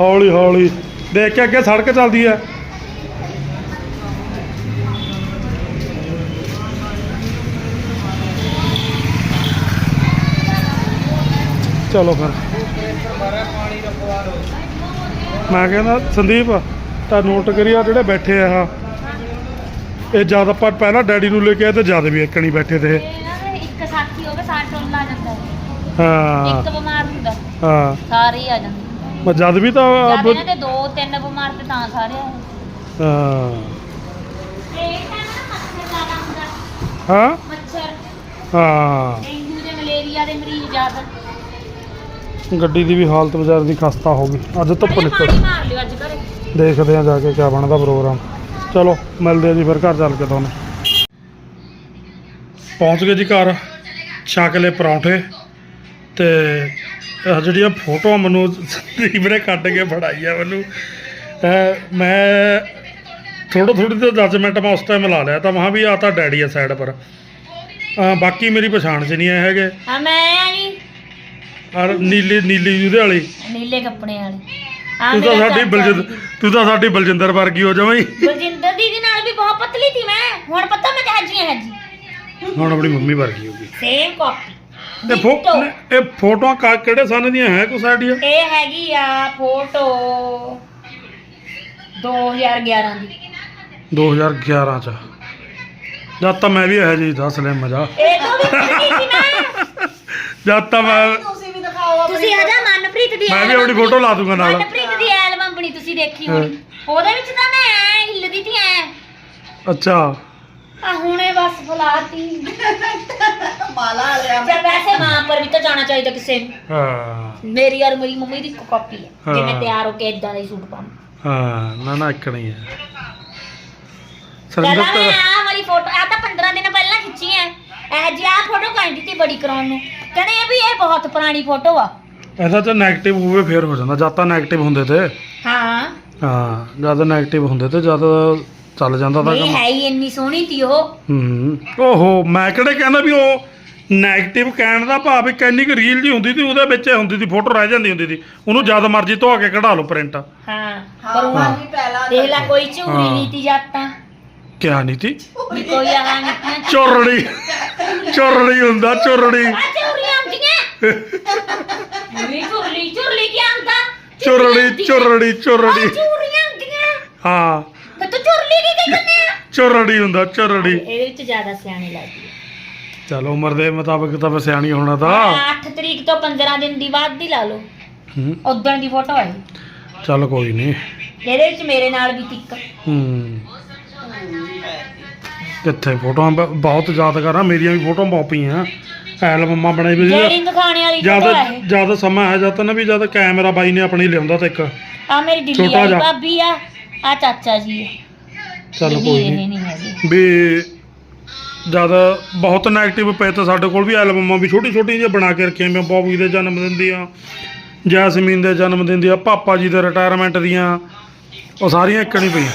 ਹੌਲੀ ਹੌਲੀ। ਦੇਖ ਕੇ ਅੱਗੇ ਸੜਕ ਚੱਲਦੀ ਹੈ। ਚਲੋ ਫਿਰ। ਮੈਂ ਕਹਿੰਦਾ ਸੰਦੀਪ ਤਾਂ ਨੋਟ ਕਰੀ ਆ ਜਿਹੜੇ ਬੈਠੇ ਆ ਇਹ ਜਦ ਆਪਾਂ ਪਹਿਲਾਂ ਡੈਡੀ ਨੂੰ ਲੈ ਕੇ ਆਏ ਤੇ ਜਦ ਵੀ ਇੱਕਣੀ ਬੈਠੇ ਤੇ। ਇਹ। ਇਹ ਨਾ ਇੱਕ ਸਾਥੀ ਹੋਵੇ ਸਾਰ ਟੋਲ ਆ ਜਾਂਦਾ। ਹਾਂ। ਇੱਕ ਬਿਮਾਰ ਹੁੰਦਾ। ਹਾਂ। ਸਾਰੇ ਹੀ ਆ ਜਾਂਦੇ। ਮੈਂ ਜਦ ਵੀ ਤਾਂ ਜਦ ਅਬ- ਇਹਨਾਂ ਦੇ ਦੋ ਤਿੰਨ ਬਿਮਾਰ ਤੇ ਤਾਂ ਸਾਰੇ ਆਏ ਹਾਂ। ਇਹ ਤਾਂ ਨਾ ਮੱਛਰ ਜ਼ਿਆਦਾ ਹੁੰਦਾ। ਹਾਂ? ਮੱਛਰ। ਹਾਂ। ਡੇਂਗੂ ਦੇ ਮਲੇਰੀਆ ਦੇ ਮਰੀਜ਼ ਜ਼ਿਆਦਾ। ਗੱਡੀ ਦੀ ਵੀ ਹਾਲਤ ਵਿਚਾਰ ਦੀ ਖਸਤਾ ਹੋ ਗਈ। ਅੱਜ ਧੁੱਪ ਨਿਕਲ। ਪਾਣੀ ਮਾਰ ਲਿਓ ਅੱਜ ਘਰੇ। ਦੇਖਦੇ ਆ ਜਾ ਕੇ ਕਿਆ ਬਣਦਾ ਪ੍ਰੋਗਰਾਮ। ਚਲੋ ਮਿਲਦੇ ਆ ਜੀ ਫਿਰ ਘਰ ਚੱਲ ਕੇ ਤੁਹਾਨੂੰ। ਪਹੁੰਚ ਗਏ ਜੀ ਘਰ। ਛਕ ਲਏ ਪਰੌਂਠੇ। ਤੇ ਜਿਹੜੀਆਂ ਫੋਟੋਆਂ ਮੈਨੂੰ ਸੰਦੀਪ ਨੇ ਕੱਢ ਕੇ ਫੜਾਈ ਆ ਮੈਨੂੰ ਮੈਂ ਥੋੜਾ ਥੋੜੀ ਤੇ ਜੱਜਮੈਂਟ ਮੈਂ ਉਸ ਟਾਈਮ ਲਾ ਲਿਆ ਤਾਂ ਮਹਾਂ ਵੀ ਆ ਤਾਂ ਡੈਡੀ ਆ ਸਾਈਡ ਪਰ। ਬਾਕੀ ਮੇਰੀ ਪਛਾਣ 'ਚ ਨਹੀਂ ਆਏ ਹੈਗੇ। ਹਾਂ ਮੈਂ ਆ ਨਹੀਂ ਔਰ ਨੀਲੀ ਨੀਲੀ ਜਿਹਦੇ ਵਾਲੀ। ਨੀਲੇ ਕੱਪੜੇ ਵਾਲੇ। ਆ ਤੂੰ ਤਾਂ ਸਾਡੀ ਬਲਜਿੰਦਰ ਤੂੰ ਤਾਂ ਸਾਡੀ ਬਲਜਿੰਦਰ ਵਰਗੀ ਹੋ ਜਾਵੇਂ। ਬਲਜਿੰਦਰ ਦੀਦੀ ਨਾਲ ਵੀ ਬਹੁਤ ਪਤਲੀ ਸੀ ਮੈਂ। ਹੁਣ ਪਤਾ ਮੈਂ ਕਿਹਾ ਜੀ ਹੈ ਜੀ ਹੁਣ ਆਪਣੀ ਮੰਮੀ ਵਰਗੀ ਹੋ ਗਈ। ਸੇਮ ਕਾਪੀ ਇਹ ਫੋ ਇਹ ਫੋਟੋਆਂ ਕਾ- ਕਿਹੜੇ ਸਨ ਦੀਆਂ ਹੈ ਕੁਛ ਆਈਡੀਆ ਇਹ ਹੈਗੀ ਆ ਫੋਟੋ 2011 ਦੀ। 2011 ਚ। ਜਦ ਤਾਂ ਮੈਂ ਵੀ ਇਹ ਜੀ ਦੱਸ ਲੈ ਮਜ਼ਾ। ਇਹ ਤੋਂ ਵੀ ਪਤਲੀ ਸੀ ਮੈਂ ਜਦ ਤਾਂ ਮੈਂ ਤੁਸੀਂ ਹਜਾ ਮਨਪ੍ਰੀਤ ਦੀ ਮੈਂ ਵੀ ਆਪਣੀ photo ਲਾ ਦੂੰਗਾ ਨਾਲ। ਮਨਪ੍ਰੀਤ ਦੀ ਐਲਬਮ ਬਣੀ ਤੁਸੀਂ ਦੇਖੀ ਹੋਣੀ। ਉਹਦੇ ਵਿੱਚ ਤਾਂ ਮੈਂ ਐ ਹਿੱਲਦੀ ਸੀ ਐ। ਅੱਛਾ। ਆ ਹੁਣੇ ਬਸ ਬੁਲਾਤੀ। ਮਾਲਾ ਵਾਲਿਆ ਜੇ ਵੈਸੇ ਮਾਂ ਪਰ ਵੀ ਤਾਂ ਜਾਣਾ ਚਾਹੀਦਾ ਕਿਸੇ ਨੂੰ। ਹਾਂ। ਮੇਰੀ ਯਾਰ ਮੇਰੀ ਮੰਮੀ ਦੀ ਕਾਪੀ ਹੈ ਜੇ ਤਿਆਰ ਹੋ ਕੇ ਇਦਾਂ ਦੇ ਸੂਟ ਪਾਵਾਂ। ਹਾਂ ਨਾ ਨਾ ਇੱਕ ਨਹੀਂ ਹੈ। ਪਹਿਲਾਂ ਮੈਂ ਆਹ ਵਾਲੀ ਫੋਟੋ ਆ ਤਾਂ 15 ਦਿਨ ਪਹਿਲਾਂ ਖਿੱਚੀ ਹੈ ਇਹ ਜੀ ਆ ਫੋਟੋ ਕਹਿੰਦੀ ਤੀ ਬੜੀ ਕਰਾਉਣ ਨੂੰ? ਕਹਿੰਦੇ ਇਹ ਵੀ ਇਹ ਬਹੁਤ ਪੁਰਾਣੀ ਫੋਟੋ ਆ। ਇਹਦਾ ਤਾਂ 네ਗੇਟਿਵ ਹੋਵੇ ਫੇਰ ਹੋ ਜਾਂਦਾ ਜਾਂ ਤਾਂ 네ਗੇਟਿਵ ਹੁੰਦੇ ਤੇ। ਹਾਂ। ਹਾਂ ਜ਼ਿਆਦਾ 네ਗੇਟਿਵ ਹੁੰਦੇ ਤੇ ਜ਼ਿਆਦਾ ਚੱਲ ਜਾਂਦਾ ਤਾਂ ਕੰਮ। ਹੈ ਹੀ ਇੰਨੀ ਸੋਹਣੀ ਤੀ ਉਹ। ਹੂੰ। ਓਹੋ ਮੈਂ ਕਿਹੜੇ ਕਹਿੰਦਾ ਵੀ ਉਹ 네ਗੇਟਿਵ ਕਹਿਣ ਦਾ ਭਾਵ ਇੱਕ ਇੰਨੀ ਕੁ ਰੀਲ ਜੀ ਹੁੰਦੀ ਸੀ ਉਹਦੇ ਵਿੱਚ ਇਹ ਹੁੰਦੀ ਸੀ ਫੋਟੋ ਰਹਿ ਜਾਂਦੀ ਹੁੰਦੀ ਸੀ ਉਹਨੂੰ ਜਦ ਮਰਜ਼ੀ ਧੋ ਕੇ ਕਢਾ ਲਓ ਪ੍ਰਿੰਟ ਹਾਂ ਹਾਂ ਪਰ ਹਾਂ। ਜੀ ਪਹਿਲਾਂ ਦੇਖ ਲੈ ਕੋਈ ਝੂਰੀ ਹਾਂ। ਨੀਤੀ ਜਾਤਾਂ। ਕਿਆ ਨਹੀਂ ਸੀ ਵੀ ਕੋਈ ਆਹ ਨੀਤੀਆਂ ਚੋਰੜੀ। ਚੋਰੜੀ ਹੁੰਦਾ ਚੋਰੜੀ। ਆ ਝੂਰੀਆਂ ਹੁੰਦੀਆਂ ਨੀ ਝੁਰਲੀ ਝੁਰਲੀ ਕੀ ਆਂਦਾ ਚੋਰੜੀ ਚੋਰੜੀ ਚੋਰੜੀ। ਝੂਰੀਆਂ ਹੁੰਦੀਆਂ ਹਾਂ। ਤੇ ਤੂੰ ਝੁਰਲੀ ਕੀ ਕਹਿੰਦੇ ਆ? ਚੋਰੜੀ ਹੁੰਦਾ ਚੋਰੜੀ। ਇਹਦੇ ਵਿੱਚ ਜ਼ਿਆਦਾ ਸਿਆਣੇ ਲੱਗਦੀ ਚਲ ਉਮਰ ਦੇ ਮੁਤਾਬਕ ਤਾਂ ਫਿਰ ਸਿਆਣੀ ਹੋਣਾ ਤਾਂ। 8 ਤਰੀਕ ਤੋਂ 15 ਦਿਨ ਦੀ ਬਾਅਦ ਦੀ ਲਾ ਲਓ। ਹੂੰ। ਉਦੋਂ ਦੀ ਫੋਟੋ ਆਈ ਚੱਲ ਕੋਈ ਨਹੀਂ ਇਹਦੇ ਵਿੱਚ ਮੇਰੇ ਨਾਲ ਵੀ ਟਿੱਕ ਹੂੰ। ਕਿੱਥੇ ਫੋਟੋਆਂ ਬ- ਬਹੁਤ ਯਾਦਗਾਰ ਆ ਮੇਰੀਆਂ ਵੀ ਫੋਟੋਆਂ ਬਹੁਤ ਪਈਆਂ। ਐਲਬਮਾਂ ਬਣਾਈ ਵੀ ਜੈਰਿੰਗ ਖਾਣੇ ਵਾਲੀ ਫੋਟੋ ਹੈ ਜਦ ਸਮਾਂ ਹੈ ਜਦ ਨਾ ਵੀ ਜਦ ਕੈਮਰਾ ਬਾਈ ਨੇ ਆਪਣੀ ਲਿਆਉਂਦਾ ਤਾਂ ਇੱਕ। ਆ ਮੇਰੀ ਦਿੱਲੀ ਛੋਟਾ ਵਾਲੀ ਜਿਹਾ। ਭਾਬੀ ਆ। ਆ ਚਾਚਾ ਜੀ। ਹੈ ਚੱਲ ਕੋਈ ਇਹ ਨਹੀਂ। ਨਹੀਂ ਹੈਗੇ। ਵੀ ਜਦ ਬਹੁਤ 네ਗੇਟਿਵ ਪਏ ਤਾਂ ਸਾਡੇ ਕੋਲ ਵੀ ਐਲਬਮਾਂ ਵੀ ਛੋਟੀ ਛੋਟੀ ਜਿਹੀ ਬਣਾ ਕੇ ਰੱਖੀਆਂ ਮੈਂ ਬੌਬੀ ਦੇ ਜਨਮ ਦਿਨ ਦੀਆਂ ਜੈਸਮੀਨ ਦੇ ਜਨਮ ਦਿਨ ਦੀਆਂ ਪਾਪਾ ਜੀ ਦੇ ਰਿਟਾਇਰਮੈਂਟ ਦੀਆਂ ਉਹ ਸਾਰੀਆਂ ਇੱਕ ਨਹੀਂ ਪਈਆਂ।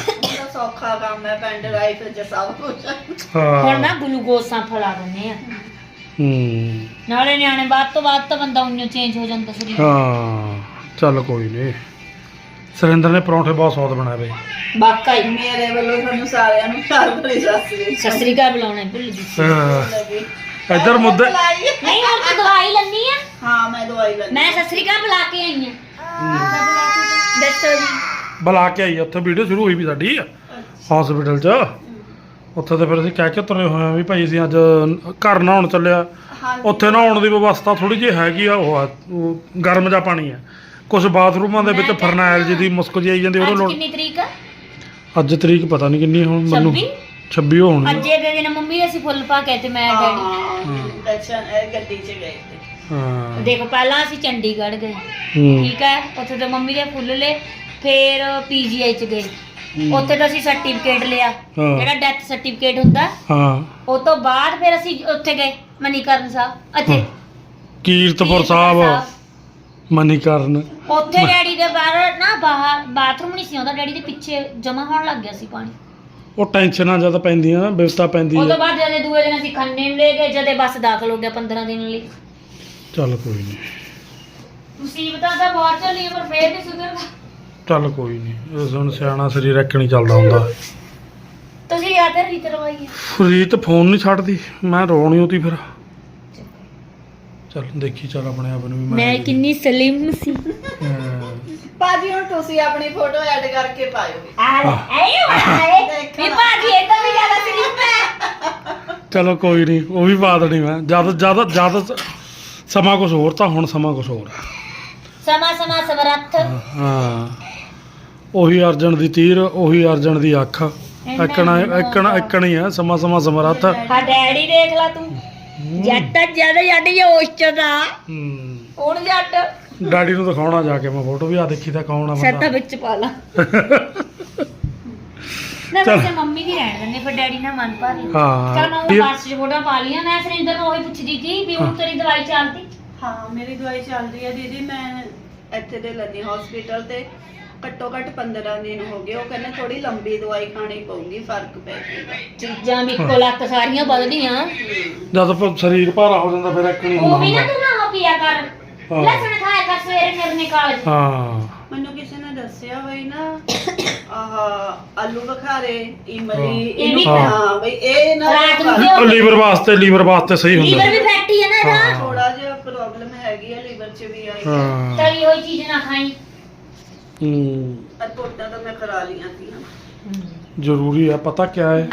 ਸੌਖਾ ਕੰਮ ਹੈ ਪੈਨ ਡਰਾਈਵ ਚ ਸਭ ਕੁਝ ਹਾਂ। ਹੁਣ ਨਾ ਗਲੂਕੋਸਾਂ ਫਲਾ ਦਿੰਦੇ ਆ। ਹੂੰ। ਨਾਲੇ ਨਿਆਣੇ ਬਾਅਦ ਤੋਂ ਬਾਅਦ ਤਾਂ ਬੰਦਾ ਉਈਓ ਚੇਂਜ ਹੋ ਜਾਂਦਾ ਸਰੀਰ। ਹਾਂ ਚੱਲ ਕੋਈ ਨਹੀਂ। ਸੁਰਿੰਦਰ ਨੇ ਪਰੌਂਠੇ ਬਹੁਤ ਸਵਾਦ ਬਣਾਏ। ਬਈ ਵਾਕਈ ਮੇਰੇ ਵੱਲੋਂ ਤੁਹਾਨੂੰ ਸਾਰਿਆਂ ਨੂੰ ਪਿਆਰ ਭਰੀ ਸਤਿ ਸ੍ਰੀ ਸਤਿ ਸ੍ਰੀ ਅਕਾਲ ਬੁਲਾਉਣਾ ਭੁੱਲ ਗਈ। ਇੱਧਰ ਮੁੱਦੇ ਨਹੀਂ ਹੁਣ ਤੂੰ ਦਵਾਈ ਲੈਣੀ ਆ। ਹਾਂ ਮੈਂ ਦਵਾਈ ਲੈਣੀ ਮੈਂ ਸਤਿ ਸ੍ਰੀ ਅਕਾਲ ਬੁਲਾ ਕੇ ਆਈ ਆ। ਦੱਸੋ ਜੀ। ਬੁਲਾ ਕੇ ਆਈ ਉੱਥੇ ਵੀਡੀਓ ਸ਼ੁਰੂ ਹੋਈ ਵੀ ਸਾਡੀ ਹਸਪੀਟਲ 'ਚ। ਉੱਥੇ ਤੇ ਫਿਰ ਅਸੀਂ ਕਹਿ ਕੇ ਤੁਰੇ ਹੋਏ ਆ ਵੀ ਭਾਈ ਅਸੀਂ ਅੱਜ ਘਰ ਨਹਾਉਣ ਚੱਲਿਆ। ਹਾਂਜੀ। ਉੱਥੇ ਨਹਾਉਣ ਦੀ ਵਿਵਸਥਾ ਥੋੜੀ ਜਿਹੀ ਹੈਗੀ ਆ ਉਹ ਆ, ਉਹ ਗਰਮ ਜਿਹਾ ਪਾਣੀ ਆ। ਕੁਝ ਬਾਥਰੂਮਾਂ ਦੇ ਵਿੱਚ ਫਰਨੈਲ ਜੀ ਦੀ ਮੁਸਕ ਆਈ ਜਾਂਦੀ ਉਹਨੂੰ ਅੱਜ ਲੋੜ ਕਿੰਨੀ ਤਰੀਕ? ਆ ਅੱਜ ਤਰੀਕ ਪਤਾ ਨਹੀਂ ਕਿੰਨੀ ਹੁਣ ਮੈਨੂੰ। 26 26 ਹੋਣੀ। ਅੱਜ ਇਹ ਦਿਨ ਮੰਮੀ ਅਸੀਂ ਫੁੱਲ ਪਾ ਕੇ ਤੇ ਮੈਂ ਡੈਡੀ। ਹਾਂ ਦਰਸ਼ਨ ਇਹ ਗੱਡੀ ਚ ਗਏ ਤੇ। ਹਾਂ। ਦੇਖੋ ਪਹਿਲਾਂ ਅਸੀਂ ਚੰਡੀਗੜ੍ਹ ਗਏ ਹੂੰ। ਠੀਕ ਹੈ? ਉੱਥੇ ਤੇ ਮੰਮੀ ਦੇ ਫੁੱਲ ਲਏ ਫਿਰ ਪੀਜੀਆਈ ਚ ਗਏ। ਉੱਥੇ ਤਾਂ ਅਸੀਂ ਸਰਟੀਫਿਕੇਟ ਲਿਆ। ਹਾਂ। ਜਿਹੜਾ ਡੈਥ ਸਰਟੀਫਿਕੇਟ ਹੁੰਦਾ ਹਾਂ। ਉਹ ਤੋਂ ਬਾਅਦ ਫਿਰ ਅਸੀਂ ਉੱਥੇ ਗਏ ਮਨੀਕਰਨ ਸਾਹਿਬ ਅੱਛੇ ਕੀਰਤਪੁਰ ਸਾਹਿਬ। ਮਨੀਕਰਨ। ਉੱਥੇ ਡੈਡੀ ਦੇ ਬਾਹਰ ਨਾ ਬਾਹਰ ਬਾਥਰੂਮ ਨਹੀਂ ਸੀ ਆਉਂਦਾ ਡੈਡੀ ਦੇ ਪਿੱਛੇ ਜਮਾ ਹੋਣ ਲੱਗ ਗਿਆ ਸੀ ਪਾਣੀ। ਉਹ ਟੈਨਸ਼ਨਾਂ ਜਦ ਪੈਂਦੀਆਂ ਨਾ ਬਿਪਤਾ ਪੈਂਦੀ ਉਹ ਤੋਂ ਹੈ। ਬਾਅਦ ਜਦੇ ਦੂਏ ਦਿਨ ਅਸੀਂ ਖੰਨੇ ਨੂੰ ਲੈ ਗਏ ਜਦੇ ਬੱਸ ਦਾਖਲ ਹੋ ਗਿਆ 15 ਦਿਨ ਲਈ। ਚੱਲ ਕੋਈ ਨਹੀਂ। ਮੁਸੀਬਤਾਂ ਤਾਂ ਬਹੁਤ ਚੱਲੀਆਂ ਪਰ ਫੇਰ ਨਹੀਂ ਸੁਧਰਦਾ। ਚੱਲ ਕੋਈ ਨਹੀਂ ਇਸ ਹੁਣ ਸਿਆਣਾ ਸਰੀਰ ਰੱਖ ਨਹੀਂ ਚੱਲਦਾ ਹੁੰਦਾ। ਤੁਸੀਂ ਯਾਦ ਹੈ ਰੀਤ ਰਵਾਈ ਹੈ? ਰੀਤ ਫੋਨ ਨਹੀਂ ਛੱਡਦੀ ਮੈਂ ਰੋਣੀ ਉਹਦੀ ਫਿਰ। ਚੱਲ ਦੇਖੀ ਚੱਲ ਆਪਣੇ ਆਪ ਨੂੰ ਵੀ ਮੈਂ ਕਿੰਨੀ ਸਲਿਮ ਸੀ। ਹਾਂ। ਭਾਜੀ ਹੁਣ ਤੁਸੀਂ ਆਪਣੀ ਫੋਟੋ ਐਡ ਕਰਕੇ ਪਾਇਓ। ਆਏ ਆਏ ਵੀ ਭਾਜੀ ਇਹ ਤਾਂ ਵੀ ਜ਼ਿਆਦਾ ਸਲਿਮ ਹੈ। ਚਲੋ ਕੋਈ ਨਹੀਂ ਉਹ ਵੀ ਬਾਤ ਨਹੀਂ ਮੈਂ। ਜਦ ਜਦ ਜਦ ਸਮਾਂ ਕੁਝ ਹੋਰ ਤਾਂ ਹੁਣ ਸਮਾਂ ਕੁਝ ਹੋਰ ਹੈ। ਸਮਾ ਸਮਾ ਸਵਰੱਥ ਹਾਂ ਉਹੀ ਅਰਜਨ ਦੀ ਤੀਰ ਉਹੀ ਅਰਜਨ ਦੀ ਅੱਖ। ਇੱਕਣਾ ਇੱਕਣਾ ਇੱਕਣਾ ਹੀ ਹੈ। ਸਮਾਂ ਸਮਾਂ ਸਮਰੱਥ। ਹਾਂ ਡੈਡੀ ਦੇਖ ਲਾ ਤੂੰ। ਜੱਟ ਜ਼ਿਆਦਾ ਜੱਟ ਜੋਸ਼ ਚ ਦਾ ਹੂੰ। ਹੁਣ ਜੱਟ? ਡੈਡੀ ਨੂੰ ਦਿਖਾਉਣਾ ਜਾ ਕੇ ਮੈਂ ਫੋਟੋ ਵੀ ਆ ਦੇਖੀ ਤਾਂ ਕੌਣ ਆ ਸੱਤਾ ਬੰਦਾ ਵਿੱਚ ਪਾ ਲਾ। <laughs> ਨਾ ਚੱਲ। ਵੈਸੇ ਮੰਮੀ ਦੀ ਰਹਿਣ ਦਿੰਦੇ ਫਿਰ ਡੈਡੀ ਨਾਲ ਮਨ ਭਰ। ਲਈ ਹਾਂ। ਚਲ ਮੈਂ ਉਹ ਇਹ- ਬੱਸ 'ਚ ਫੋਟੋ ਪਾ ਲਈਆਂ ਮੈਂ ਸਰਿੰਦਰ ਨੂੰ ਉਹੀ ਪੁੱਛਦੀ ਸੀ ਵੀ ਹੁਣ ਹਾਂ। ਤੇਰੀ ਦਵਾਈ ਚੱਲਦੀ? ਹਾਂ ਮੇਰੀ ਦਵਾਈ ਚੱਲ ਰਹੀ ਹੈ ਦੀਦੀ ਮੈਂ ਇੱਥੇ ਦੇ ਲੱਦੀ ਹਸਪੀਟਲ ਤੇ ਘੱਟੋ ਘੱਟ 15 ਦਿਨ ਹੋ ਗਏ ਉਹ ਕਹਿੰਦੇ ਥੋੜੀ ਲੰਬੀ ਦਵਾਈ ਖਾਣੀ ਪਊਗੀ ਫ਼ਰਕ ਪੈ ਜਾਏਗਾ। ਚੀਜ਼ਾਂ ਵੀ ਇੱਕੋ ਲੱਤ ਸਾਰੀਆਂ ਬਦਲੀਆਂ। ਜਦ ਪ- ਸਰੀਰ ਭਾਰਾ ਹੋ ਜਾਂਦਾ ਫਿਰ ਇੱਕਣੀ ਹੁੰਦਾ। ਉਹ ਵੀ ਨਾ ਹੁੰਦਾ ਤੂੰ ਨਾ ਉਹ ਪੀਆ ਕਰ। ਹਾਂ। ਲਸਣ ਖਾਇਆ ਕਰ ਸਵੇਰੇ ਫਿਰਨੇ ਕਾਲਜ। ਹਾਂ। ਮੈਨੂੰ ਕਿਸੇ ਨੇ ਦੱਸਿਆ ਬਈ ਨਾ ਆਹ ਆਲੂ ਬਖਾਰੇ ਇਮਲੀ ਇਹ ਇਹਨੂੰ ਵੀ ਹਾਂ ਬਈ ਇਹ ਨਾ ਰਾਤ ਨੂੰ ਉਹ ਲੀਵਰ ਵਾਸਤੇ ਲੀਵਰ ਵਾਸਤੇ ਸਹੀ ਹੁੰਦਾ। ਲੀਵਰ ਵੀ ਫੈਟੀ ਹੈ ਨਾ ਇਹਦਾ। ਹਾਂ। ਥੋੜਾ ਜਿਹਾ ਪ੍ਰੋਬਲਮ ਹੈਗੀ ਆ ਲੀਵਰ 'ਚ ਵੀ ਆਈ। ਹੈ ਹਾਂ। ਤਲੀ ਹੋਈ ਚੀਜ਼ ਨਾ ਖਾਈ। ਹੂੰ। ਰਿਪੋਰਟਾਂ ਤਾਂ ਮੈਂ ਕਰਾ ਲੀਆਂ ਸੀ ਜ਼ਰੂਰੀ ਹੈ ਪਤਾ ਕਿਆ ਹੈ?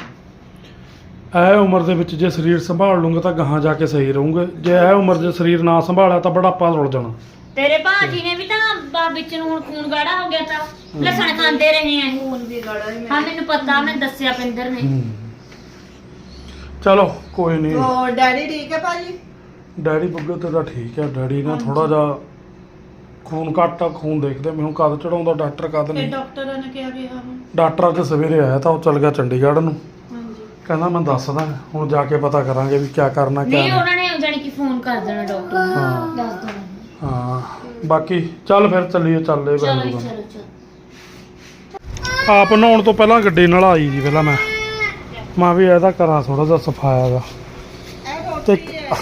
ਇਹ ਉਮਰ ਦੇ ਵਿੱਚ ਜੇ ਸਰੀਰ ਸੰਭਾਲ ਲੂੰਗਾ ਤਾਂ ਗਾਹਾਂ ਜਾ ਕੇ ਸਹੀ ਰਹੂੰਗੇ। ਜੇ ਇਹ ਉਮਰ 'ਚ ਸਰੀਰ ਨਾ ਸੰਭਾਲਿਆ ਤਾਂ ਬੁਢਾਪਾ ਰੁਲ ਜਾਣਾ। ਤੇਰੇ ਭਾਜੀ ਨੇ ਵੀ ਤਾਂ ਬਾ- ਵਿੱਚ ਨੂੰ ਹੁਣ ਖੂਨ ਗਾੜਾ ਹੋ ਗਿਆ ਤਾਂ। ਲਸਣ ਖਾਂਦੇ ਰਹੇ ਆ ਖੂਨ ਵੀ ਗੜਾ ਹੀ ਹਾਂ ਮੈਂ ਮੈਨੂੰ ਪਤਾ ਮੈਂ ਦੱਸਿਆ ਪਿੰਦਰ ਨੇ। ਹੂੰ। ਚਲੋ ਕੋਈ ਨਹੀਂ। ਉਹ ਡੈਡੀ ਠੀਕ ਹੈ ਭਾਜੀ? ਡੈਡੀ ਬੱਗੇ ਤੇਰਾ ਠੀਕ ਹੈ ਡੈਡੀ ਨਾ ਥੋੜਾ ਜਿਹਾ ਖੂਨ ਘੱਟ ਆ ਖੂਨ ਦੇਖਦੇ ਮੈਨੂੰ ਕਦ ਚੜਾਉਂਦਾ ਡਾਕਟਰ ਕਦ ਫਿਰ ਨਹੀਂ। ਡਾਕਟਰਾਂ ਨੇ ਕਿਹਾ ਵੀ ਹਾਂ ਡਾਕਟਰ ਅੱਜ ਸਵੇਰੇ ਆਇਆ ਤਾਂ ਉਹ ਚੱਲ ਗਿਆ ਚੰਡੀਗੜ੍ਹ ਨੂੰ। ਹਾਂਜੀ। ਕਹਿੰਦਾ ਮੈਂ ਦੱਸਦਾ ਹੁਣ ਜਾ ਕੇ ਪਤਾ ਕਰਾਂਗੇ ਵੀ ਕੀ ਕਰਨਾ ਕੀ ਨਹੀਂ ਨਹੀਂ। ਉਹਨਾਂ ਨੇ ਜਾਣੀ ਕਿ ਫੋਨ ਕਰ ਦੇਣਾ ਡਾਕਟਰ ਨੂੰ। ਹਾਂ। ਦੱਸ ਦੇਣਾ ਹਾਂ। ਬਾਕੀ ਚੱਲ ਫਿਰ ਚੱਲੀਏ ਚੱਲੇ ਚਲੋ ਜੀ, ਬੰਦੂ ਚਲੋ ਚਲੋ। ਆਪ ਨਹਾਉਣ ਤੋਂ ਪਹਿਲਾਂ ਗੱਡੀ ਨਾਲ ਆਈ ਜੀ ਪਹਿਲਾਂ ਮੈਂ। ਮੈਂ ਵੀ ਇਹਦਾ ਕਰਾਂ ਥੋੜਾ ਜਿਹਾ ਸਫਾਇਆ ਦਾ। ਤੇ ਇੱਕ-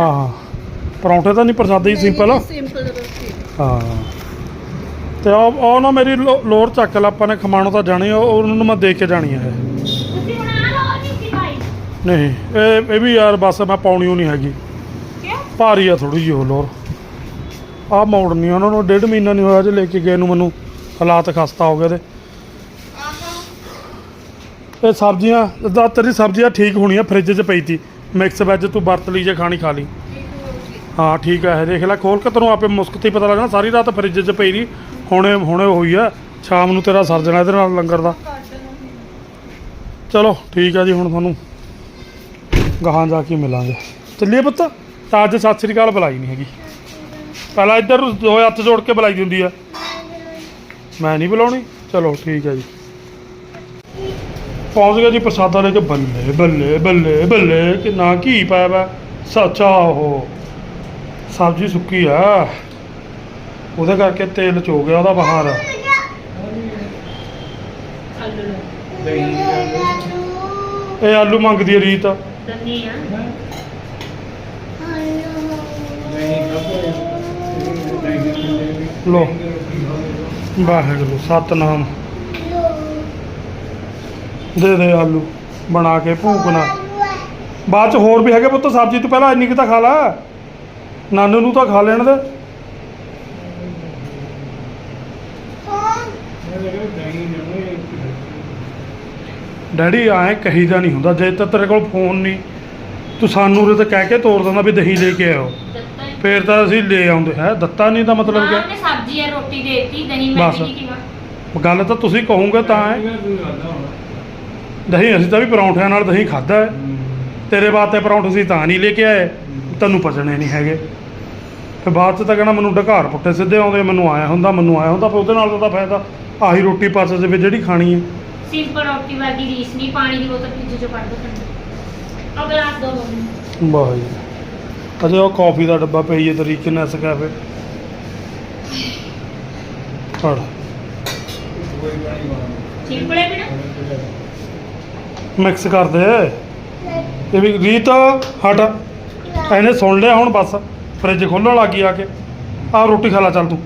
ਹਾਂ ਹਾਂ। ਪਰੌਂਠੇ ਤਾਂ ਨਹੀਂ ਪ੍ਰਸਾਦੇ ਹੀ ਸਿੰਪਲ ਸਿੰਪਲ ਰੋਟੀ। ਹਾਂ। ਤੇ ਉਹ ਉਹ ਨਾ ਮੇਰੀ ਲੋ- ਲੋਰ ਚੱਕ ਲਾ ਆਪਾਂ ਨੇ ਖਮਾਣੋ ਤਾਂ ਜਾਣੀ ਉਹ- ਉਹਨਾਂ ਨੂੰ ਮੈਂ ਦੇ ਕੇ ਜਾਣੀ ਹੈ ਤੁਸੀਂ ਹੁਣ ਆ ਲਓ ਨਹੀਂ ਸੀ ਭਾਈ? ਨਹੀਂ ਇਹ ਇਹ ਵੀ ਯਾਰ ਬਸ ਮੈਂ ਪਾਉਣੀ ਓ ਨਹੀਂ ਹੈਗੀ। ਕਿਉਂ? ਭਾਰੀ ਆ ਥੋੜੀ ਜਿਹੀ ਉਹ ਲੋਰ ਆ ਮੋੜਨੀ ਆ, ਉਹਨਾਂ ਨੂੰ ਡੇਢ ਮਹੀਨਾ ਨਹੀਂ ਹੋਇਆ ਜੇ ਲੈ ਕੇ ਗਏ ਨੂੰ ਮੈਨੂੰ। ਹਾਲਾਤ ਖਸਤਾ ਹੋ ਗਏ ਤੇ। ਇਹ ਸਬਜ਼ੀਆਂ ਦਾ ਤੇਰੀ ਸਬਜ਼ੀਆਂ ਠੀਕ ਹੋਣੀਆਂ ਫ੍ਰਿਜ 'ਚ ਪਈ ਤੀ। ਮਿਕਸ ਵੈਜ ਤੂੰ ਵਰਤ ਲਈ ਜੇ ਖਾਣੀ ਖਾ ਲਈ। ਹਾਂ, ਠੀਕ ਹੈ ਇਹ ਦੇਖ ਲੈ, ਖੋਲ ਕੇ ਤੈਨੂੰ ਆਪੇ ਮੁਸਕਤੀ ਪਤਾ ਲੱਗਣਾ, ਸਾਰੀ ਰਾਤ ਫ੍ਰਿਜ 'ਚ ਪਈ ਰਹੀ, ਹੁਣੇ ਹੁਣੇ ਹੋਈ ਆ, ਸ਼ਾਮ ਨੂੰ ਤੇਰਾ ਸਰ ਜਾਣਾ ਇਹਦੇ ਨਾਲ ਲੰਗਰ ਦਾ। ਚਲੋ, ਠੀਕ ਆ ਜੀ, ਹੁਣ ਤੁਹਾਨੂੰ ਗਾਹਾਂ ਜਾ ਕੇ ਮਿਲਾਂਗੇ। ਚੱਲੀਏ ਪੁੱਤ, ਤਾਂ ਅੱਜ ਸਤਿ ਸ੍ਰੀ ਅਕਾਲ ਬੁਲਾਈ ਨਹੀਂ ਹੈਗੀ। ਪਹਿਲਾਂ ਇੱਧਰ ਦੋ ਹੱਥ ਜੋੜ ਕੇ ਬੁਲਾਈ ਦੀ ਹੁੰਦੀ ਆ। ਮੈਂ ਨਹੀਂ ਬੁਲਾਉਣੀ? ਚਲੋ, ਠੀਕ ਹੈ ਜੀ। ਪਹੁੰਚ ਗਿਆ ਜੀ ਪ੍ਰਸਾਦਾ ਲੈ ਕੇ ਬੱਲੇ ਬੱਲੇ ਬੱਲੇ ਬੱਲੇ, ਕਿੰਨਾ ਘੀ ਪਾਇਆ ਵਾ। ਸੱਚਾ ਉਹ। ਸਬਜ਼ੀ ਸੁੱਕੀ ਆ। ਉਹਦੇ ਕਰਕੇ ਤੇਲ ਚੋ ਗਿਆ ਉਹਦਾ ਬਾਹਰ। ਇਹ ਆਲੂ ਮੰਗਦੀ ਹੈ ਰੀਤ। ਲੋ ਵਾਹਿਗੁਰੂ, ਸਤਨਾਮ। ਦੇ ਦੇ ਆਲੂ, ਬਣਾ ਕੇ ਭੂਕਣਾ। ਬਾਅਦ ਚ ਹੋਰ ਵੀ ਹੈਗੇ ਪੁੱਤ, ਸਬਜ਼ੀ ਤੂੰ ਪਹਿਲਾਂ ਇੰਨੀ ਕੁ ਤਾਂ ਖਾ ਲਾ। ਨਾਨੂ ਨੂੰ ਤਾਂ ਖਾ ਲੈਣ ਦੇ। ਡੈਡੀ ਐਂ ਕਹੀਦਾ ਨਹੀਂ ਹੁੰਦਾ। ਜੇ ਤਾਂ ਤੇਰੇ ਕੋਲ ਫੋਨ ਨਹੀਂ ਤੂੰ ਸਾਨੂੰ ਉਰੇ ਤਾਂ ਕਹਿ ਕੇ ਤੋਰ ਦਿੰਦਾ ਵੀ ਦਹੀਂ ਲੈ ਕੇ ਆਓ। ਫੇਰ ਤਾਂ ਅਸੀਂ ਲੈ ਆਉਂਦੇ। ਹੈ ਦਿੱਤਾ ਨਹੀਂ ਤਾਂ ਮਤਲਬ ਕਿ ਨੇ ਸਬਜ਼ੀ ਆ ਰੋਟੀ ਦੇਤੀ ਦਹੀਂ ਮੈਂ ਬਸ। ਨਹੀਂ ਕਿਹਾ। ਗੱਲ ਤਾਂ ਤੁਸੀਂ ਕਹੋਗੇ ਤਾਂ ਹੈ ਦਹੀਂ ਅਸੀਂ ਤਾਂ ਵੀ ਪਰੌਂਠਿਆਂ ਨਾਲ ਦਹੀਂ ਖਾਦਾ ਹੈ। ਤੇਰੇ ਵਾਸਤੇ ਪਰੌਂਠੇ ਸੀ ਤਾਂ ਨਹੀਂ ਲੈ ਕੇ ਆਏ। ਤੈਨੂੰ ਪਚਣੇ ਨਹੀਂ ਹੈਗੇ। ਫਿਰ ਬਾਅਦ ਚ ਤਾਂ ਕਹਿਣਾ ਮੈਨੂੰ ਢਕਾਰ ਪੁੱਟੇ ਸਿੱਧੇ ਆਉਂਦੇ ਮੈਨੂੰ ਆਇਆ ਹੁੰਦਾ ਮੈਨੂੰ ਆਇਆ ਹੁੰਦਾ ਪਰ ਉਹਦੇ ਨਾਲ ਤਾਂ ਫਾਇਦਾ। ਆਹੀ ਰੋਟੀ ਪਚ ਜਾਵੇ ਜਿਹੜੀ ਖਾਣੀ ਹੈ। ਸਿੰਪਲ ਰੋਟੀ ਵਰਗੀ ਰੀਸ ਨਹੀਂ ਪਾਣੀ ਦੀ ਬੋਤਲ ਫ੍ਰਿਜ ਚੋਂ ਕੱਢ ਦੋ ਉਹ ਗਲਾਸ ਦੋ ਵਾਹ ਜੀ। ਅਜੇ ਉਹ ਕਾਫੀ ਦਾ ਡੱਬਾ ਪਈ ਹੈ ਤਰੀਕੇ ਨਾਲ ਸਕੈਫੇ ਫੜ। ਸਿੰਪਲੇ ਵੀ ਨਾ? ਮਿਕਸ ਕਰ ਦੇ। ਇਹ ਵੀ ਰੀਤ ਹਟ। ਇਹਨੇ ਸੁਣ ਲਿਆ ਹੁਣ ਬਸ ਫ੍ਰਿਜ ਖੋਲਣ ਲੱਗੀ ਆ ਕੇ। ਆ ਰੋਟੀ ਖਾ ਲੈ ਚੱਲ ਤੂੰ।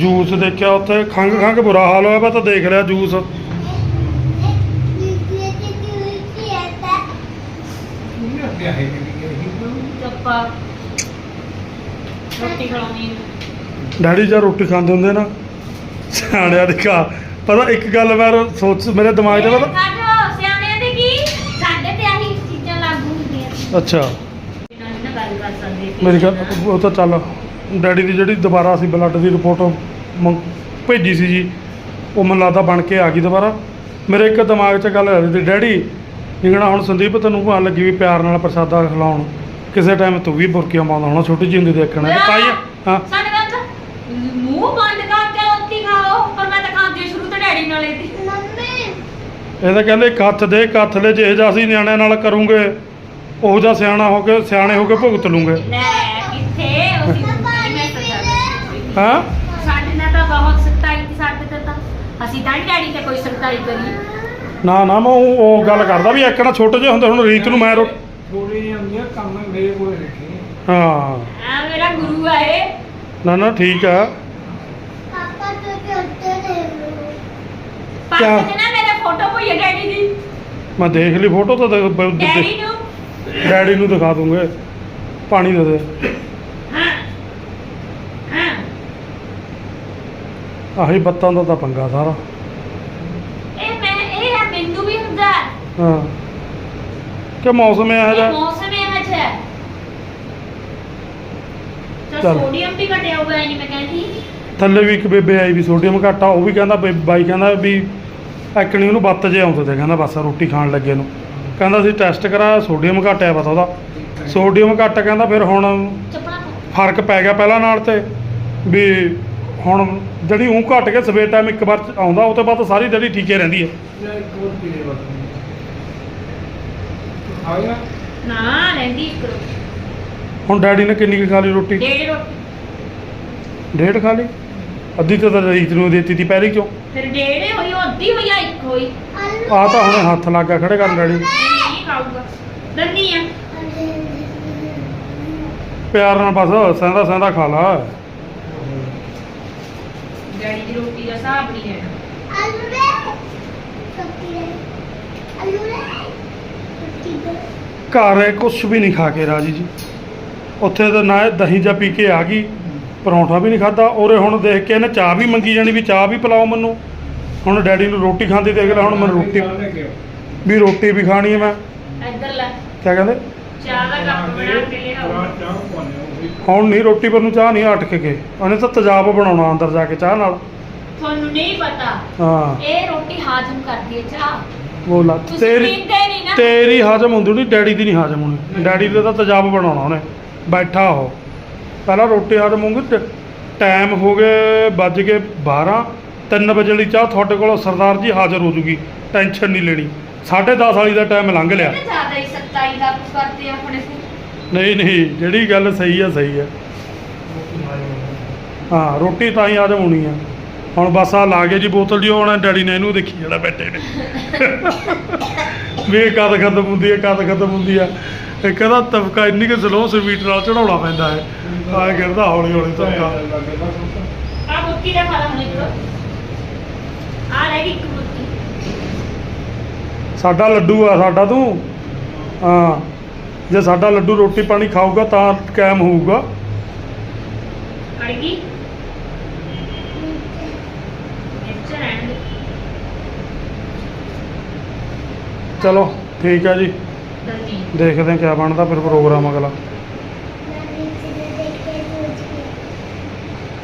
ਜੂਸ ਦੇਖਿਆ ਉੱਥੇ ਖੰਗ ਖੰਗ ਬੁਰਾ ਹਾਲ ਹੋਇਆ ਤਾਂ ਦੇਖ ਲਿਆ ਜੂਸ। ਚੱਪਾ ਰੋਟੀ ਖਲਾਉਣੀ ਡੈਡੀ ਜਦ ਰੋਟੀ ਖਾਂਦੇ ਹੁੰਦੇ ਨਾ ਸਿਆਣਿਆਂ ਦੀ ਪਤਾ ਇੱਕ ਗੱਲ ਮੈਂ ਸੋਚ ਮੇਰੇ ਦਿਮਾਗ 'ਚ ਪਤਾ ਕਾਟੋ ਸਿਆਣਿਆਂ ਦੇ ਕੀ ਸਾਡੇ ਤੇ ਆਹੀ ਚੀਜ਼ਾਂ ਲਾਗੂ ਹੁੰਦੀਆਂ ਅੱਛਾ। ਇਹਨਾਂ ਨੇ ਨਾ ਗੱਲ ਕਰ ਸਕਦੇ ਮੇਰੀ ਗੱਲ ਉਹ ਤਾਂ ਚੱਲ। ਡੈਡੀ ਦੀ ਜਿਹੜੀ ਦੁਬਾਰਾ ਅਸੀਂ ਬਲੱਡ ਦੀ ਰਿਪੋਰਟ ਮੰਗ- ਭੇਜੀ ਸੀ ਜੀ ਉਹ ਮੈਨੂੰ ਲੱਗਦਾ ਬਣ ਕੇ ਆ ਗਈ ਦੁਬਾਰਾ। ਮੇਰੇ ਇੱਕ ਦਿਮਾਗ 'ਚ ਗੱਲ ਆ ਰਹੀ ਸੀ ਡੈਡੀ ਨਿਕਣਾ ਹੁਣ ਸੰਦੀਪ ਤੈਨੂੰ ਭਾਣ ਲੱਗੀ ਵੀ ਪਿਆਰ ਨਾਲ ਪ੍ਰਸਾਦਾ ਖਿਲਾਉਣ ਕਿਸੇ ਟਾਈਮ ਤੂੰ ਵੀ ਬੁਰਕੀਆਂ ਪਾਉਂਦਾ ਹੋਣਾ ਛੋਟੀ ਜਿਹੀ ਹੁੰਦੀ ਦੇਖਣਾ। ਤਾਈ ਹਾਂ। ਸਾਡੇ ਨਾਲ ਤਾਂ ਮੂੰਹ ਬੰਦ ਕਰਕੇ ਰੋਟੀ ਖਾਓ ਪਰ ਮੈਂ ਤਾਂ ਖਾਂਦੀ ਸ਼ੁਰੂ ਤੋਂ ਡੈਡੀ ਨਾਲ ਹੀ ਸੀ ਇਹ ਤਾਂ ਕਹਿੰਦੇ ਇੱਕ ਹੱਥ ਦੇ ਇੱਕ ਹੱਥ ਲੈ ਜਿਹੇ ਜਿਹਾ ਅਸੀਂ ਨਿਆਣਿਆਂ ਨਾਲ ਕਰੂੰਗੇ ਉਹ ਜਿਹਾ ਸਿਆਣਾ ਹੋ ਕੇ ਸਿਆਣੇ ਹੋ ਕੇ ਭੁਗਤ ਲੂੰਗੇ। ਕਿੱਥੇ? ਮੈਂ ਤਾਂ ਜਾਂਦੀ। ਹਾਂ? ਸਾਡੇ ਨਾਲ ਤਾਂ ਬਹੁਤ ਸਖਤਾਈ ਸੀ ਸਾਡੇ ਤੇ ਤਾਂ। ਅਸੀਂ ਤਾਂ ਨੀ ਡੈਡੀ ਤੇ ਕੋਈ ਸਖਤਾਈ ਕਰੀ। ਨਾ ਨਾ ਮੈਂ ਉਹ ਉਹ ਗੱਲ ਕਰਦਾ ਵੀ ਇੱਕ ਨਾ ਛੋਟੇ ਜਿਹੇ ਹੁੰਦੇ ਹੁਣ ਰੀਤ ਨੂੰ ਮੈਂ ਰੋ ਥੋੜੀ ਜਿਹੀ ਕੰਮ ਮੇਰੇ ਕੋਲ ਰੱਖੀ। ਹਾਂ। ਆ ਮੇਰਾ ਗੁਰੂ ਆ ਇਹ। ਨਾ ਨਾ ਠੀਕ ਆ। ਪਾਸੇ ਤੇ ਨਾ ਮੇਰੇ ਫੋਟੋ ਪਈ ਹੈ ਡੈਡੀ ਦੀ। ਮੈਂ ਦੇਖ ਲਈ ਫੋਟੋ ਤਾਂ ਦੇਖ- ਬ- ਦ- ਡੈਡੀ ਨੂੰ ਡੈਡੀ ਨੂੰ ਦਿਖਾ ਦੂੰਗੇ। ਪਾਣੀ ਦੇ ਦੇ। ਆਹੀ ਬੱਤਾਂ ਦਾ ਤਾਂ ਪੰਗਾ ਸਾਰਾ। ਇਹ ਮੈਂ ਇਹ ਹੈ ਮੈਨੂੰ ਵੀ ਹੁੰਦਾ। ਹੈ। ਕਿ ਮੌਸਮ ਇਹੋ ਇਹ ਜਿਹਾ ਮੌਸਮ ਇਹ ਹੈ। ਤਾਂ ਚੱਲ। ਸੋਡੀਅਮ ਵੀ ਘਟਿਆ ਹੋਇਆ ਨਹੀਂ ਮੈਂ ਕਹਿੰਦੀ। ਥੱਲੇ ਵੀ ਇੱਕ ਬੇਬੇ ਆਈ ਵੀ ਸੋਡੀਅਮ ਘੱਟ ਆ ਉਹ ਵੀ ਕਹਿੰਦਾ ਬੇ- ਬਾਈ ਕਹਿੰਦਾ ਵੀ ਐਕਣੀ ਉਹਨੂੰ ਬੱਤ ਜੇ ਆਉਂਦੇ ਤੇ ਕਹਿੰਦਾ ਬਸ ਰੋਟੀ ਖਾਣ ਲੱਗੇ ਨੂੰ। ਕਹਿੰਦਾ ਸੀ ਟੈਸਟ ਕਰਾਇਆ ਸੋਡੀਅਮ ਘਟਿਆ ਪਤਾ ਉਹਦਾ। ਸੋਡੀਅਮ ਘੱਟ ਕਹਿੰਦਾ ਫਿਰ ਹੁਣ ਫ਼ਰਕ ਪੈ ਗਿਆ ਪਹਿਲਾਂ ਨਾਲ ਤੇ ਵੀ ਹੁਣ ਜਿਹੜੀ ਉਹ ਘਟ ਕੇ ਸਵੇਰ ਟਾਈਮ ਇੱਕ ਵਾਰ ਆਉਂਦਾ ਉਹ ਤੋਂ ਬਾਅਦ ਸਾਰੀ ਜਿਹੜੀ ਠੀਕੇ ਰਹਿੰਦੀ ਹੈ ਨਾ ਰਹਿੰਦੀ ਇੱਕ ਰੋਟੀ। ਹੁਣ ਡੈਡੀ ਨੇ ਕਿੰਨੀ ਕੁ ਖਾ ਲਈ ਰੋਟੀ? ਡੇਢ ਰੋਟੀ। ਡੇਢ ਖਾ ਲਈ? ਅੱਧੀ ਤਾਂ ਤਾਂ ਰੀਤ ਨੂੰ ਦੇਤੀ ਤੀ ਪਹਿਲੀ ਚੋਂ ਫਿਰ ਡੇਢ ਹੋਈ ਉਹ ਅੱਧੀ ਹੋਈ ਆ ਇੱਕ ਹੋਈ। ਆ ਤਾਂ ਹੁਣੇ ਹੱਥ ਲੱਗ ਗਿਆ ਖੜੇ ਕਰਨ ਡੈਡੀ। ਨਹੀਂ ਖਾਊਗਾ। ਦੰਨੀ ਆ। ਪਿਆਰ ਨਾਲ ਬਸ ਸਹਿੰਦਾ ਸਹਿੰਦਾ ਖਾ ਲਾ। ਡੈਡੀ ਦੀ ਰੋਟੀ ਦਾ ਹਿਸਾਬ ਨਹੀਂ ਹੈ ਘਰ ਇਹ ਕੁਛ ਵੀ ਨਹੀਂ ਖਾ ਕੇ ਰਾਜੀ ਜੀ। ਉੱਥੇ ਤਾਂ ਨਾ ਦਹੀਂ ਜਾਂ ਪੀ ਕੇ ਆ ਗਈ। ਪਰੌਂਠਾ ਵੀ ਨਹੀਂ ਖਾਦਾ ਔਰੇ ਹੁਣ ਦੇਖ ਕੇ ਇਹਨੇ ਚਾਹ ਵੀ ਮੰਗੀ ਜਾਣੀ ਵੀ ਚਾਹ ਵੀ ਪਿਲਾਓ ਮੈਨੂੰ। ਹੁਣ ਡੈਡੀ ਨੂੰ ਰੋਟੀ ਖਾਂਦੀ ਦੇਖ ਲੈ ਹੁਣ ਮੈਨੂੰ ਰੋਟੀ ਵੀ ਰੋਟੀ ਵੀ ਖਾਣੀ ਹੈ ਮੈਂ। ਇੱਧਰ ਲੈ। ਕਿਆ ਕਹਿੰਦੇ? ਚਾਹ ਦਾ ਕੱਪ ਬਣਾ ਕੇ ਲਿਆਓ। ਹੁਣ ਨਹੀਂ ਰੋਟੀ ਪਰ ਨੂੰ ਚਾਹ ਨਹੀਂ ਅਟਕ ਕੇ। ਉਹਨੇ ਤਾਂ ਤੇਜ਼ਾਬ ਬਣਾਉਣਾ ਅੰਦਰ ਜਾ ਕੇ ਚਾਹ ਨਾਲ। ਤੁਹਾਨੂੰ ਨਹੀਂ ਪਤਾ। ਹਾਂ। ਇਹ ਰੋਟੀ ਹਾਜ਼ਮ ਕਰਦੀ ਹੈ ਚਾਹ। ਉਹ ਲਾ ਤੁਸੀਂ ਤੇਰੀ ਤੇਰੀ ਹਜਮ ਹੁੰਦੀ ਨਹੀਂ ਡੈਡੀ ਦੀ ਨਹੀਂ ਹਜਮ ਹੋਣੀ। ਡੈਡੀ ਦੇ ਤਾਂ ਤੇਜ਼ਾਬ ਬਣਾਉਣਾ ਉਹਨੇ। ਬੈਠਾ ਉਹ। ਪਹਿਲਾਂ ਰੋਟੀ ਹੋਊਗੀ ਤੇ ਟਾਈਮ ਹੋ ਗਏ ਵੱਜ ਗਏ 12 3 ਵਜੇ ਵਾਲੀ ਚਾਹ ਤੁਹਾਡੇ ਕੋਲ ਸਰਦਾਰ ਜੀ ਹਾਜ਼ਰ ਹੋ ਜੂਗੀ ਟੈਨਸ਼ਨ ਨਹੀਂ ਲੈਣੀ। 10:30 ਵਾਲੀ ਦਾ ਟਾਈਮ ਲੰਘ ਲਿਆ। ਜ਼ਿਆਦਾ ਹੀ ਸੱਤਾਈ ਦਾ ਕਰਦੇ ਆ ਆਪਣੇ ਨਹੀਂ ਨਹੀਂ ਜਿਹੜੀ ਗੱਲ ਸਹੀ ਆ ਸਹੀ ਆ। ਹਾਂ ਰੋਟੀ ਤਾਂ ਹੀ ਹਜਮ ਹੋਣੀ ਆ। ਹੁਣ ਬਸ ਆ ਲਾ ਕੇ ਜੀ ਬੋਤਲ ਜੀ ਹੁਣ ਡੈਡੀ ਨੇ ਇਹਨੂੰ ਦੇਖੀ ਜਿਹੜਾ ਬੈਠੇ ਨੇ। ਵੀ ਇਹ ਕਦ ਖਤਮ ਹੁੰਦੀ ਹੈ ਕਦ ਖਤਮ ਹੁੰਦੀ ਆ। ਇਹ ਕਹਿੰਦਾ ਤਬਕਾ ਇੰਨੀ ਕਿ ਸਲੋ ਸਵੀਟ ਨਾਲ ਚੜਾਉਣਾ ਪੈਂਦਾ ਹੈ। ਆ ਕਰਦਾ ਹੌਲੀ ਹੌਲੀ ਤਬਕਾ ਆ ਮੁੱਕੀ ਦਾ ਖਾਣਾ ਹੁਣ ਇੱਕ। ਆ ਰਹਿ ਗਈ ਇੱਕ ਸਾਡਾ ਲੱਡੂ ਆ ਸਾਡਾ ਤੂੰ? ਹਾਂ। ਜੇ ਸਾਡਾ ਲੱਡੂ ਰੋਟੀ ਪਾਣੀ ਖਾਊਗਾ ਤਾਂ ਕਾਇਮ ਹੋਊਗਾ। ਅੜ ਗਈ। ਮਿਰਚ ਰਹਿਣ ਦੇ। ਚਲੋ ਠੀਕ ਹੈ ਜੀ। ਦਲਜੀਤ ਦੇਖਦੇ ਹਾਂ ਕਿਆ ਬਣਦਾ ਫਿਰ ਪ੍ਰੋਗਰਾਮ ਅਗਲਾ।